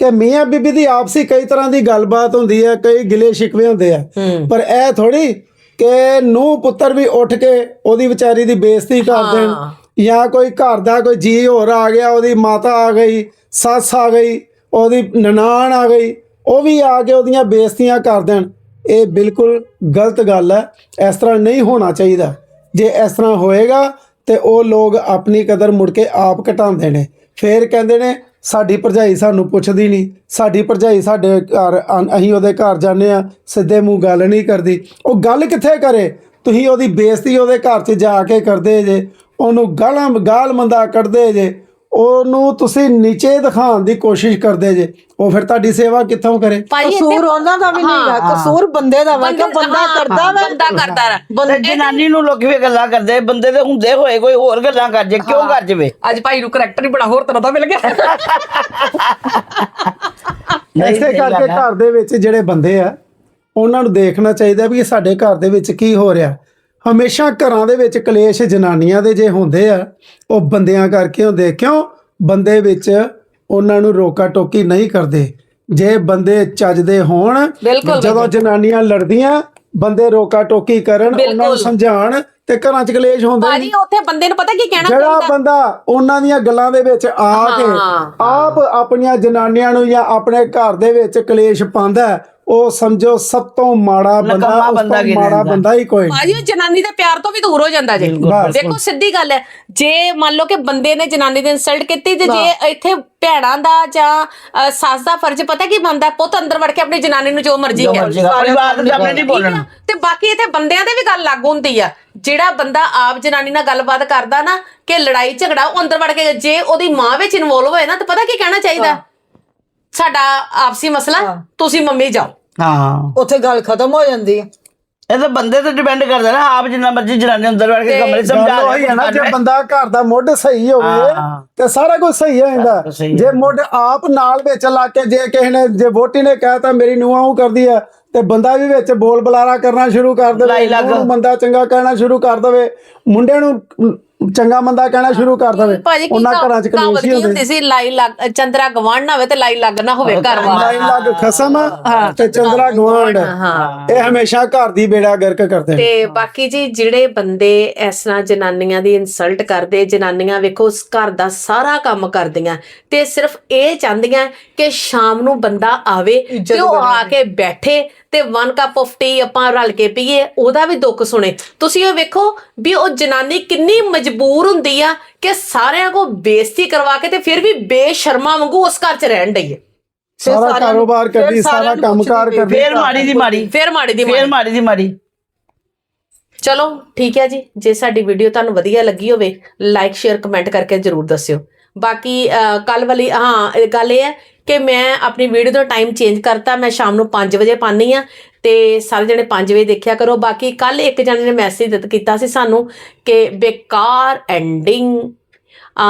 ਕਿ ਮੀਆਂ ਬੀਬੀ ਦੀ ਆਪਸੀ ਕਈ ਤਰ੍ਹਾਂ ਦੀ ਗੱਲਬਾਤ ਹੁੰਦੀ ਹੈ ਕਈ ਗਿਲੇ ਸ਼ਿਕਵੇ ਹੁੰਦੇ ਆ। ਪਰ ਇਹ ਥੋੜੀ ਕਿ ਨੂੰ ਪੁੱਤਰ ਵੀ ਉੱਠ ਕੇ ਉਹਦੀ ਵਿਚਾਰੀ ਦੀ ਬੇਇੱਜ਼ਤੀ ਕਰ ਦੇਣ। ਜਾਂ ਕੋਈ ਘਰ ਦਾ ਕੋਈ ਜੀ ਹੋਰ ਆ ਗਿਆ, ਉਹਦੀ ਮਾਤਾ ਆ ਗਈ, ਸੱਸ ਆ ਗਈ, ਉਹਦੀ ਨਨਾਣ ਆ ਗਈ, ਉਹ ਵੀ ਆ ਕੇ ਉਹਦੀਆਂ ਬੇਇੱਜ਼ਤੀਆਂ ਕਰ ਦੇਣ। ਇਹ ਬਿਲਕੁਲ ਗਲਤ ਗੱਲ ਹੈ। ਇਸ ਤਰ੍ਹਾਂ ਨਹੀਂ ਹੋਣਾ ਚਾਹੀਦਾ। ਜੇ ਇਸ ਤਰ੍ਹਾਂ ਹੋਏਗਾ, ਤੇ ਉਹ ਲੋਕ ਆਪਣੀ ਕਦਰ ਮੁੜ ਕੇ ਆਪ ਘਟਾਉਂਦੇ ਨੇ। ਫੇਰ ਕਹਿੰਦੇ ਨੇ, ਸਾਡੀ ਭਰਜਾਈ ਸਾਨੂੰ ਪੁੱਛਦੀ ਨਹੀਂ। ਸਾਡੀ ਭਰਜਾਈ ਸਾਡੇ ਘਰ ਅਸੀਂ ਉਹਦੇ ਘਰ ਜਾਂਦੇ ਆ ਸਿੱਧੇ ਮੂੰਹ ਗੱਲ ਨਹੀਂ ਕਰਦੀ। ਉਹ ਗੱਲ ਕਿੱਥੇ ਕਰੇ? ਤੁਸੀਂ ਉਹਦੀ ਬੇਇੱਜ਼ਤੀ ਉਹਦੇ ਘਰ 'ਚ ਜਾ ਕੇ ਕਰਦੇ ਜੇ। ਉਹਨੂੰ ਗਾਲਾਂ ਗਾਲ ਮੰਦਾ ਕੱਢਦੇ ਜੇ ਉਹਨੂੰ ਤੁਸੀਂ ਨੀਚੇ ਦਿਖਾਉਣ ਦੀ ਕੋਸ਼ਿਸ਼ ਕਰਦੇ ਜੇ ਉਹ ਫਿਰ ਤੁਹਾਡੀ ਸੇਵਾ ਕਿੱਥੋਂ ਕਰੇ? ਕਸੂਰ ਉਹਨਾਂ ਦਾ ਵੀ ਨਹੀਂ ਹੈ ਕਸੂਰ ਬੰਦੇ ਦਾ ਵਾ ਕਿ ਬੰਦਾ ਕਰਦਾ ਵਾ। ਬੰਦਾ ਕਰਦਾ ਵਾ। ਜਨਾਨੀ ਨੂੰ ਲੋਕੀ ਵੀ ਗੱਲਾਂ ਕਰਦੇ ਬੰਦੇ ਦੇ ਹੁੰਦੇ ਹੋਏ ਕੋਈ ਹੋਰ ਗੱਲਾਂ ਕਰ ਜੇ ਕਿਉਂ ਕਰ ਜਵੇ? ਅੱਜ ਭਾਈ ਨੂੰ ਕਰੈਕਟਰ ਹੀ ਬੜਾ ਹੋਰ ਤਰ੍ਹਾਂ ਦਾ ਮਿਲ ਗਿਆ। ਇਸੇ ਕਰਕੇ ਘਰ ਦੇ ਵਿੱਚ ਜਿਹੜੇ ਬੰਦੇ ਆ ਉਹਨਾਂ ਨੂੰ ਦੇਖਣਾ ਚਾਹੀਦਾ ਵੀ ਸਾਡੇ ਘਰ ਦੇ ਵਿੱਚ ਕੀ ਹੋ ਰਿਹਾ। ਹਮੇਸ਼ਾ ਘਰਾਂ ਦੇ ਵਿੱਚ ਕਲੇਸ਼ ਜਨਾਨੀਆਂ ਦੇ ਜੇ ਹੁੰਦੇ ਆ ਉਹ ਬੰਦਿਆਂ ਕਰਕੇ ਹੁੰਦੇ ਕਿਉਂ? ਬੰਦੇ ਵਿੱਚ ਉਹਨਾਂ ਨੂੰ ਰੋਕਾ ਟੋਕੀ ਨਹੀਂ ਕਰਦੇ। ਜੇ ਬੰਦੇ ਚੱਜਦੇ ਹੋਣ ਜਦੋਂ ਜਨਾਨੀਆਂ ਲੜਦੀਆਂ ਬੰਦੇ ਰੋਕਾ ਟੋਕੀ ਕਰਨ ਉਹਨਾਂ ਨੂੰ। ਸਮਝਾਉਣ ਤੇ ਘਰਾਂ 'ਚ ਕਲੇਸ਼ ਹੁੰਦੇ ਨਹੀਂ। ਉੱਥੇ ਬੰਦੇ ਨੂੰ ਪਤਾ ਕੀ ਕਹਿਣਾ ਜਿਹੜਾ ਚਾਹੀਦਾ? ਬੰਦਾ ਉਹਨਾਂ ਦੀਆਂ ਗੱਲਾਂ ਦੇ ਵਿੱਚ ਆ ਕੇ। ਆਪ ਆਪਣੀਆਂ ਜਨਾਨੀਆਂ ਨੂੰ ਜਾਂ ਆਪਣੇ ਘਰ ਦੇ ਵਿੱਚ ਕਲੇਸ਼ ਪਾਉਂਦਾ ਉਹ ਸਮਝੋ ਸਭ ਤੋਂ ਮਾੜਾ ਬੰਦਾ ਨਕੰਮਾ ਉਸ ਬੰਦਾ ਤੋਂ ਗਿਣਿਆ ਮਾੜਾ ਜਾਂਦਾ। ਬੰਦਾ ਹੀ ਕੋਈ ਨਹੀਂ। ਭਾਜੀ ਉਹ ਜਨਾਨੀ ਦੇ ਪਿਆਰ ਤੋਂ ਵੀ ਦੂਰ ਹੋ ਜਾਂਦਾ ਜੇ। ਬਿਲਕੁਲ। ਦੇਖੋ ਸਿੱਧੀ ਗੱਲ ਹੈ ਜੇ ਮੰਨ ਲਓ ਕਿ ਬੰਦੇ ਨੇ ਜਨਾਨੀ ਦੀ ਇਨਸਲਟ ਕੀਤੀ ਤੇ ਜੇ ਇੱਥੇ ਭੈਣਾਂ ਦਾ ਜਾਂ ਅ, ਸੱਸ ਦਾ ਫਰਜ਼ ਪਤਾ ਕੀ ਬਣਦਾ? ਪੁੱਤ ਅੰਦਰ ਵੜ ਕੇ ਆਪਣੀ ਜਨਾਨੀ ਨੂੰ ਜੋ ਮਰਜ਼ੀ ਜੋ ਕਹਿ ਮਰਜ਼ੀ ਕਰ, ਪਰਿਵਾਰ ਦੇ ਸਾਹਮਣੇ ਨਹੀਂ ਠੀਕ ਆ? ਬੋਲਣਾ। ਤੇ ਬਾਕੀ ਇੱਥੇ ਬੰਦਿਆਂ ਦੇ ਵੀ ਗੱਲ ਲੱਗ ਹੁੰਦੀ ਆ। ਜਿਹੜਾ ਬੰਦਾ ਆਪ ਜਨਾਨੀ ਨਾਲ ਗੱਲਬਾਤ ਕਰਦਾ ਨਾ ਕਿ ਲੜਾਈ ਝਗੜਾ ਉਹ ਅੰਦਰ ਵੜ ਕੇ ਜੇ ਉਹਦੀ ਮਾਂ ਵਿੱਚ ਇਨਵੋਲਵ ਹੋਏ ਨਾ ਤਾਂ ਪਤਾ ਕੀ ਕਹਿਣਾ ਚਾਹੀਦਾ? ਸਾਡਾ ਆਪਸੀ ਮਸਲਾ ਤੁਸੀਂ ਮੰਮੀ ਜਾਓ। ਹਾਂ। ਉੱਥੇ ਗੱਲ ਖਤਮ ਹੋ ਜਾਂਦੀ ਹੈ ਇਹ ਤਾਂ ਬੰਦੇ ਤੇ ਡਿਪੈਂਡ ਕਰਦਾ ਨਾ ਆਪ ਜਿੰਨਾ ਮਰਜ਼ੀ ਜਨਾਨੀ ਅੰਦਰ ਵੜ ਕੇ ਕਮਰੇ ਸਮਝਾ ਹੈ ਨਾ ਜੇ ਬੰਦਾ ਘਰ ਦਾ ਮੁੱਢ ਸਹੀ ਹੋਵੇ ਹਾਂ। ਤੇ ਸਾਰਾ ਕੁਝ ਸਹੀ ਹੋ ਜਾਂਦਾ ਜੇ ਮੁੱਢ ਆਪ ਨਾਲ ਵਿੱਚ ਲਾ ਕੇ ਜੇ ਕਿਸੇ ਨੇ ਜੇ ਵੋਟੀ ਨੇ ਕਹਿਤਾ ਮੇਰੀ ਨੂੰਹਾਂ ਉਹ ਕਰਦੀ ਆ ਤੇ ਬੰਦਾ ਵੀ ਵਿੱਚ ਬੋਲ ਬੁਲਾਰਾ ਕਰਨਾ ਸ਼ੁਰੂ ਕਰ ਦੇਵੇ ਮੰਦਾ ਚੰਗਾ ਕਹਿਣਾ ਸ਼ੁਰੂ ਕਰ ਦੇਵੇ। ਮੁੰਡੇ ਨੂੰ ਚੰਗਾ ਮੰਦਾ ਕਹਿਣਾ ਸ਼ੁਰੂ ਕਰ ਦੇਵੇ। ਭਾਜੀ ਉਹਨਾਂ ਘਰਾਂ 'ਚ ਕਲੇਸ਼ ਹੀ ਹੁੰਦੇ। ਸੀ ਲਾਈ ਲੱਗ ਚੰਦਰਾ ਗਵਾਣ ਨਾ ਹੋਵੇ ਤੇ ਲਾਈ ਲੱਗ ਨਾ ਹੋਵੇ ਘਰ ਵਾਲਾ। ਲਾਈ ਲੱਗ ਖਸਮ ਤੇ ਚੰਦਰਾ ਗਵਾਂਡ ਹਾਂ। ਇਹ ਹਮੇਸ਼ਾ ਘਰ ਦੀ ਬੇੜਾ ਗਰਕ ਕਰਦੇ ਤੇ ਬਾਕੀ ਜੀ ਜਿਹੜੇ ਬੰਦੇ ਇਸ ਤਰ੍ਹਾਂ ਜਨਾਨੀਆਂ ਦੀ ਇਨਸਲਟ ਕਰਦੇ ਜਨਾਨੀਆਂ ਵੇਖੋ ਉਸ ਘਰ ਦਾ ਸਾਰਾ ਕੰਮ ਕਰਦੀਆਂ। ਤੇ ਸਿਰਫ ਇਹ ਚਾਹੁੰਦੀਆਂ ਕਿ ਸ਼ਾਮ ਨੂੰ ਬੰਦਾ ਆਵੇ ਤੇ ਉਹ ਆ ਕੇ ਬੈਠੇ ਤੇ ਵਨ ਕੱਪ ਆਫ ਟੀ ਆਪਾਂ ਰਲ ਕੇ ਪੀਏ ਉਹਦਾ ਵੀ ਦੁੱਖ ਸੁਣੇ। ਤੁਸੀਂ ਇਹ ਵੇਖੋ ਵੀ ਉਹ ਜਨਾਨੀ ਕਿੰਨੀ ਮਜਬੂਰ ਹੁੰਦੀ ਆ ਕਿ ਸਾਰਿਆਂ ਕੋ ਬੇਇੱਜ਼ਤੀ ਕਰਵਾ ਕੇ ਤੇ ਫਿਰ ਵੀ ਬੇਸ਼ਰਮਾ ਵਾਂਗੂ ਉਸ ਘਰ 'ਚ ਰਹਿਣ ਡਈ ਹੈ ਸਾਰਾ ਕਾਰੋਬਾਰ ਫਿਰ ਕਰਦੀ ਸਾਰਾ ਕੰਮਕਾਰ ਕਰਦੀ। ਫੇਰ ਮਾੜੀ ਦੀ ਮਾੜੀ। ਫਿਰ ਮਾੜੀ ਦੀ ਫੇਰ ਮਾੜੀ। ਮਾੜੀ ਦੀ ਮਾੜੀ। ਚਲੋ ਠੀਕ ਹੈ ਜੀ। ਜੇ ਸਾਡੀ ਵੀਡੀਓ ਤੁਹਾਨੂੰ ਵਧੀਆ ਲੱਗੀ ਹੋਵੇ ਲਾਈਕ ਸ਼ੇਅਰ ਕਮੈਂਟ ਕਰਕੇ ਜਰੂਰ ਦੱਸਿਓ। ਬਾਕੀ ਕੱਲ ਵਾਲੀ ਹਾਂ ਇਹ ਗੱਲ ਇਹ ਹੈ ਕਿ ਮੈਂ ਆਪਣੀ ਵੀਡੀਓ ਦਾ ਟਾਈਮ ਚੇਂਜ ਕਰਤਾ ਮੈਂ ਸ਼ਾਮ ਨੂੰ 5 ਵਜੇ ਪਾਣੀ ਆ ਤੇ ਸਾਰੇ ਜਣੇ 5 ਵਜੇ ਦੇਖਿਆ ਕਰੋ। ਬਾਕੀ ਕੱਲ ਇੱਕ ਜਣੇ ਨੇ ਮੈਸੇਜ ਦਿੱਤਾ ਕੀਤਾ ਸੀ ਸਾਨੂੰ ਕਿ ਬੇਕਾਰ ਐਂਡਿੰਗ ਆ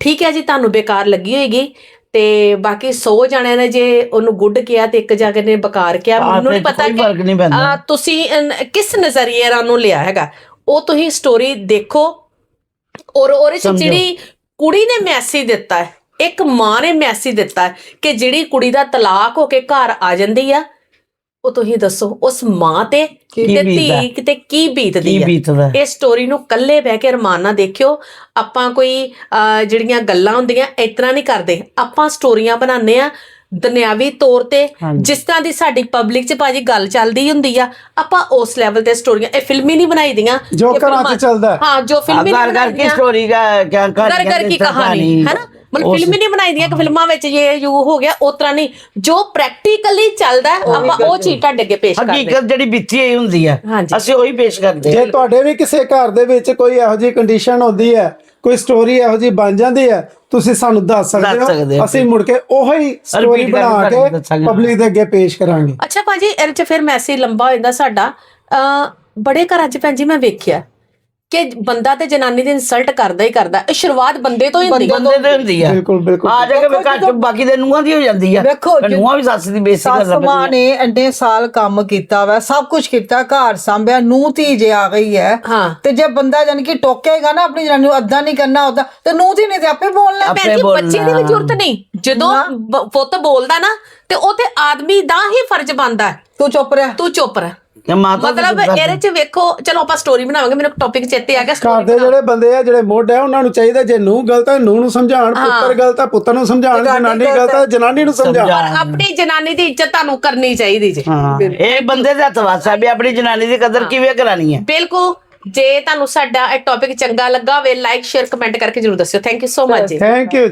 ਠੀਕ ਹੈ ਜੀ ਤੁਹਾਨੂੰ ਬੇਕਾਰ ਲੱਗੀ ਹੋਏਗੀ ਤੇ ਬਾਕੀ 100 ਜਣਿਆਂ ਨੇ ਜੇ ਉਹਨੂੰ ਗੁੱਡ ਕਿਹਾ ਤੇ ਇੱਕ ਜਣੇ ਨੇ ਬੇਕਾਰ ਕਿਹਾ। ਆਹ ਮੈਨੂੰ ਨਹੀਂ ਪਤਾ ਕਿ ਤੁਸੀਂ ਕਿਸ ਨਜ਼ਰੀਏ ਨਾਲ ਉਹਨੂੰ ਲਿਆ ਹੈਗਾ? ਉਹ ਤੁਸੀਂ ਸਟੋਰੀ ਦੇਖੋ ਔਰ ਸਮਝੋ। ਜਿਹੜੀ ਕੁੜੀ ਨੇ ਮੈਸੇਜ ਦਿੱਤਾ ਹੈ ਇੱਕ ਮਾਂ ਨੇ ਮੈਸੇਜ ਦਿੱਤਾ ਹੈ ਕਿ ਜਿਹੜੀ ਕੁੜੀ ਦਾ ਤਲਾਕ ਹੋ ਕੇ ਘਰ ਆ ਜਾਂਦੀ ਆ ਉਹ ਤੁਸੀਂ ਦੱਸੋ ਉਸ ਮਾਂ ਤੇ ਤੇ? ਧੀ ਤੇ ਕੀ ਬੀਤਦੀ ਬੀਤਦਾ? ਇਹ ਸਟੋਰੀ ਨੂੰ ਕੱਲੇ ਬਹਿ ਕੇ ਰਮਾਨ ਦੇਖਿਓ ਆਪਾਂ ਕੋਈ ਜਿਹੜੀਆਂ ਗੱਲਾਂ ਹੁੰਦੀਆਂ ਇਸ ਤਰ੍ਹਾਂ ਨਹੀਂ ਕਰਦੇ। ਆਪਾਂ ਸਟੋਰੀਆਂ ਬਣਾਉਂਦੇ ਆ ਦੁਨਿਆਵੀ ਤੌਰ ਤੇ ਹਾਂਜੀ। ਜਿਸ ਤਰ੍ਹਾਂ ਦੀ ਸਾਡੀ ਪਬਲਿਕ 'ਚ ਭਾਜੀ ਗੱਲ ਚੱਲਦੀ ਹੁੰਦੀ ਆ ਆਪਾਂ ਉਸ ਲੈਵਲ ਤੇ ਸਟੋਰੀਆਂ ਇਹ ਫਿਲਮੀ ਨਹੀਂ ਬਣਾਈਦੀਆਂ ਜੋ ਇਹ ਘਰਾਂ 'ਚ ਫਿਲਮਾਂ- ਚੱਲਦਾ ਹੈ। ਹਾਂ ਜੋ ਫਿਲਮੀ ਘਰ ਘਰ ਕੀ ਸਟੋਰੀ ਦਾ ਕਿਆ ਕਰ ਕਰ ਕੀ ਕਹਾਣੀ ਹੈ ਨਾ ਮਤਲਬ ਫਿਲਮੀ ਨਹੀਂ ਬਣਾਈਦੀਆਂ ਕਿ ਫਿਲਮਾਂ ਵਿੱਚ ਇਹ ਯੂ ਹੋ ਗਿਆ ਉਸ ਤਰ੍ਹਾਂ ਨਹੀਂ ਜੋ ਪ੍ਰੈਕਟੀਕਲੀ ਚੱਲਦਾ ਹੈ, ਆਪਾਂ ਉਹ ਚੀਜ਼ ਤੁਹਾਡੇ ਅੱਗੇ ਪੇਸ਼ ਕਰਦੇ ਹਾਂ। ਹਕੀਕਤ ਜਿਹੜੀ ਬੀਤੀ ਹੋਈ ਹੁੰਦੀ ਹੈ ਹਾਂਜੀ। ਅਸੀਂ ਉਹੀ ਪੇਸ਼ ਕਰਦੇ ਜੇ ਹਾਂ ਤੁਹਾਡੇ ਵੀ ਕਿਸੇ ਘਰ ਦੇ ਵਿੱਚ ਕੋਈ ਇਹੋ ਜਿਹੀ ਕੰਡੀਸ਼ਨ ਹੁੰਦੀ ਹੈ ਕੋਈ ਸਟੋਰੀ ਇਹੋ ਜਿਹੀ ਬਣ ਜਾਂਦੀ ਹੈ ਤੁਸੀਂ ਸਾਨੂੰ ਦੱਸ ਦੱਸ ਸਕਦੇ ਹੋ। ਹੋ ਅਸੀਂ ਮੁੜ ਕੇ ਉਹੀ ਸਟੋਰੀ ਕਰਕੇ ਬਣਾ ਤੁਹਾਨੂੰ ਕੇ ਦੱਸਾਂਗੇ। ਪਬਲਿਕ ਦੇ ਅੱਗੇ ਪੇਸ਼ ਕਰਾਂਗੇ ਅੱਛਾ ਭਾਜੀ ਇਹਦੇ ਚ ਫਿਰ ਮੈਸੇਜ ਲੰਬਾ ਹੋ ਜਾਂਦਾ ਸਾਡਾ ਅ ਬੜੇ ਘਰਾਂ ਚ ਭੈਣ ਜੀ ਮੈਂ ਵੇਖਿਆ ਕਿ ਬੰਦਾ ਤੇ ਜਨਾਨੀ ਦੀ ਇਨਸਲਟ ਕਰਦਾ ਹੀ ਕਰਦਾ ਇਹ ਸ਼ੁਰੂਆਤ ਬੰਦੇ ਤੋਂ ਹੀ ਹੁੰਦੀ ਬੰਦੇ ਤੇ ਹੁੰਦੀ ਆ ਬਿਲਕੁਲ ਬਿਲਕੁਲ। ਆ ਜਾ ਕੇ ਫਿਰ ਘਰ ਚ ਬਾਕੀ ਦੇ ਨੂੰਹਾਂ ਦੀ ਹੋ ਜਾਂਦੀ ਆ ਵੇਖੋ, ਨੂੰਹਾਂ ਵੀ ਸੱਸ ਦੀ ਬੇਇੱਜ਼ਤੀ ਕਰ ਸੱਸ ਮਾਂ ਨੇ ਐਡੇ ਸਾਲ ਕੰਮ ਕੀਤਾ ਵਾ ਸਭ ਕੁਝ ਕੀਤਾ ਘਰ ਸੰਭਿਆ ਨੂੰ ਧੀ ਜੇ ਆ ਗਈ ਹੈ ਹਾਂ। ਤੇ ਜੇ ਬੰਦਾ ਜਾਨ ਕਿ ਟੋਕੇਗਾ ਨਾ ਆਪਣੀ ਜਨਾਨੀ ਨੂੰ ਅੱਧਾ ਨਹੀਂ ਕਰਨਾ ਉਹਦਾ ਤੇ ਨੂੰ ਧੀ ਨੇ ਤੇ ਆਪੇ ਬੋਲਣਾ ਜੀ ਬੱਚੇ ਦੀ ਵੀ। ਜ਼ਰੂਰਤ ਨਹੀਂ। ਜਦੋਂ ਪੁੱਤ ਬੋਲਦਾ ਨਾ ਤੇ ਉਹ ਤੇ ਆਦਮੀ ਦਾ ਹੀ ਫਰਜ਼ ਬਣਦਾ ਹੈ। ਤੂੰ ਚੁੱਪ ਰਹਿ। ਤੂੰ ਚੁੱਪ ਰਹਿ। ਕਿ ਮਾਤਾ ਮਤਲਬ ਇਹਦੇ ਚ ਵੇਖੋ ਚਲੋ ਆਪਾਂ ਸਟੋਰੀ ਬਣਾਵਾਂਗੇ ਮੈਨੂੰ ਟੌਪਿਕ ਚੇਤੇ ਆ ਗਿਆ ਘਰ story ਦੇ ਜਿਹੜੇ ਬੰਦੇ ਆ ਜਿਹੜੇ ਮੁੱਢ ਆ ਉਹਨਾਂ ਨੂੰ ਚਾਹੀਦਾ ਜੇ ਨੂੰ ਗਲਤ ਹੈ ਨੂੰ ਨੂੰ ਸਮਝਾਉਣ ਪੁੱਤਰ ਗਲਤ ਹੈ ਪੁੱਤਰ ਨੂੰ ਸਮਝਾਉਣ ਜਨਾਨੀ ਗਲਤ ਹੈ ਜਨਾਨੀ ਨੂੰ ਸਮਝਾਉਣ ਪਰ ਆਪਣੀ ਜਨਾਨੀ ਦੀ ਇੱਜ਼ਤ ਤੁਹਾਨੂੰ ਕਰਨੀ ਚਾਹੀਦੀ ਜੀ। ਹਾਂ ਇਹ ਬੰਦੇ ਦੇ ਹੱਥ ਵਾਸਾ ਵੀ ਆਪਣੀ ਜਨਾਨੀ ਦੀ ਕਦਰ ਕਿਵੇਂ ਕਰਾਣੀ ਹੈ? ਬਿਲਕੁਲ। ਜੇ ਤੁਹਾਨੂੰ ਸਾਡਾ ਇਹ ਟੌਪਿਕ ਚੰਗਾ ਲੱਗਾ ਹੋਵੇ ਲਾਈਕ ਸ਼ੇਅਰ ਕਮੈਂਟ ਕਰਕੇ ਜਰੂਰ ਦੱਸਿਓ। Thank you so much ji. Thank you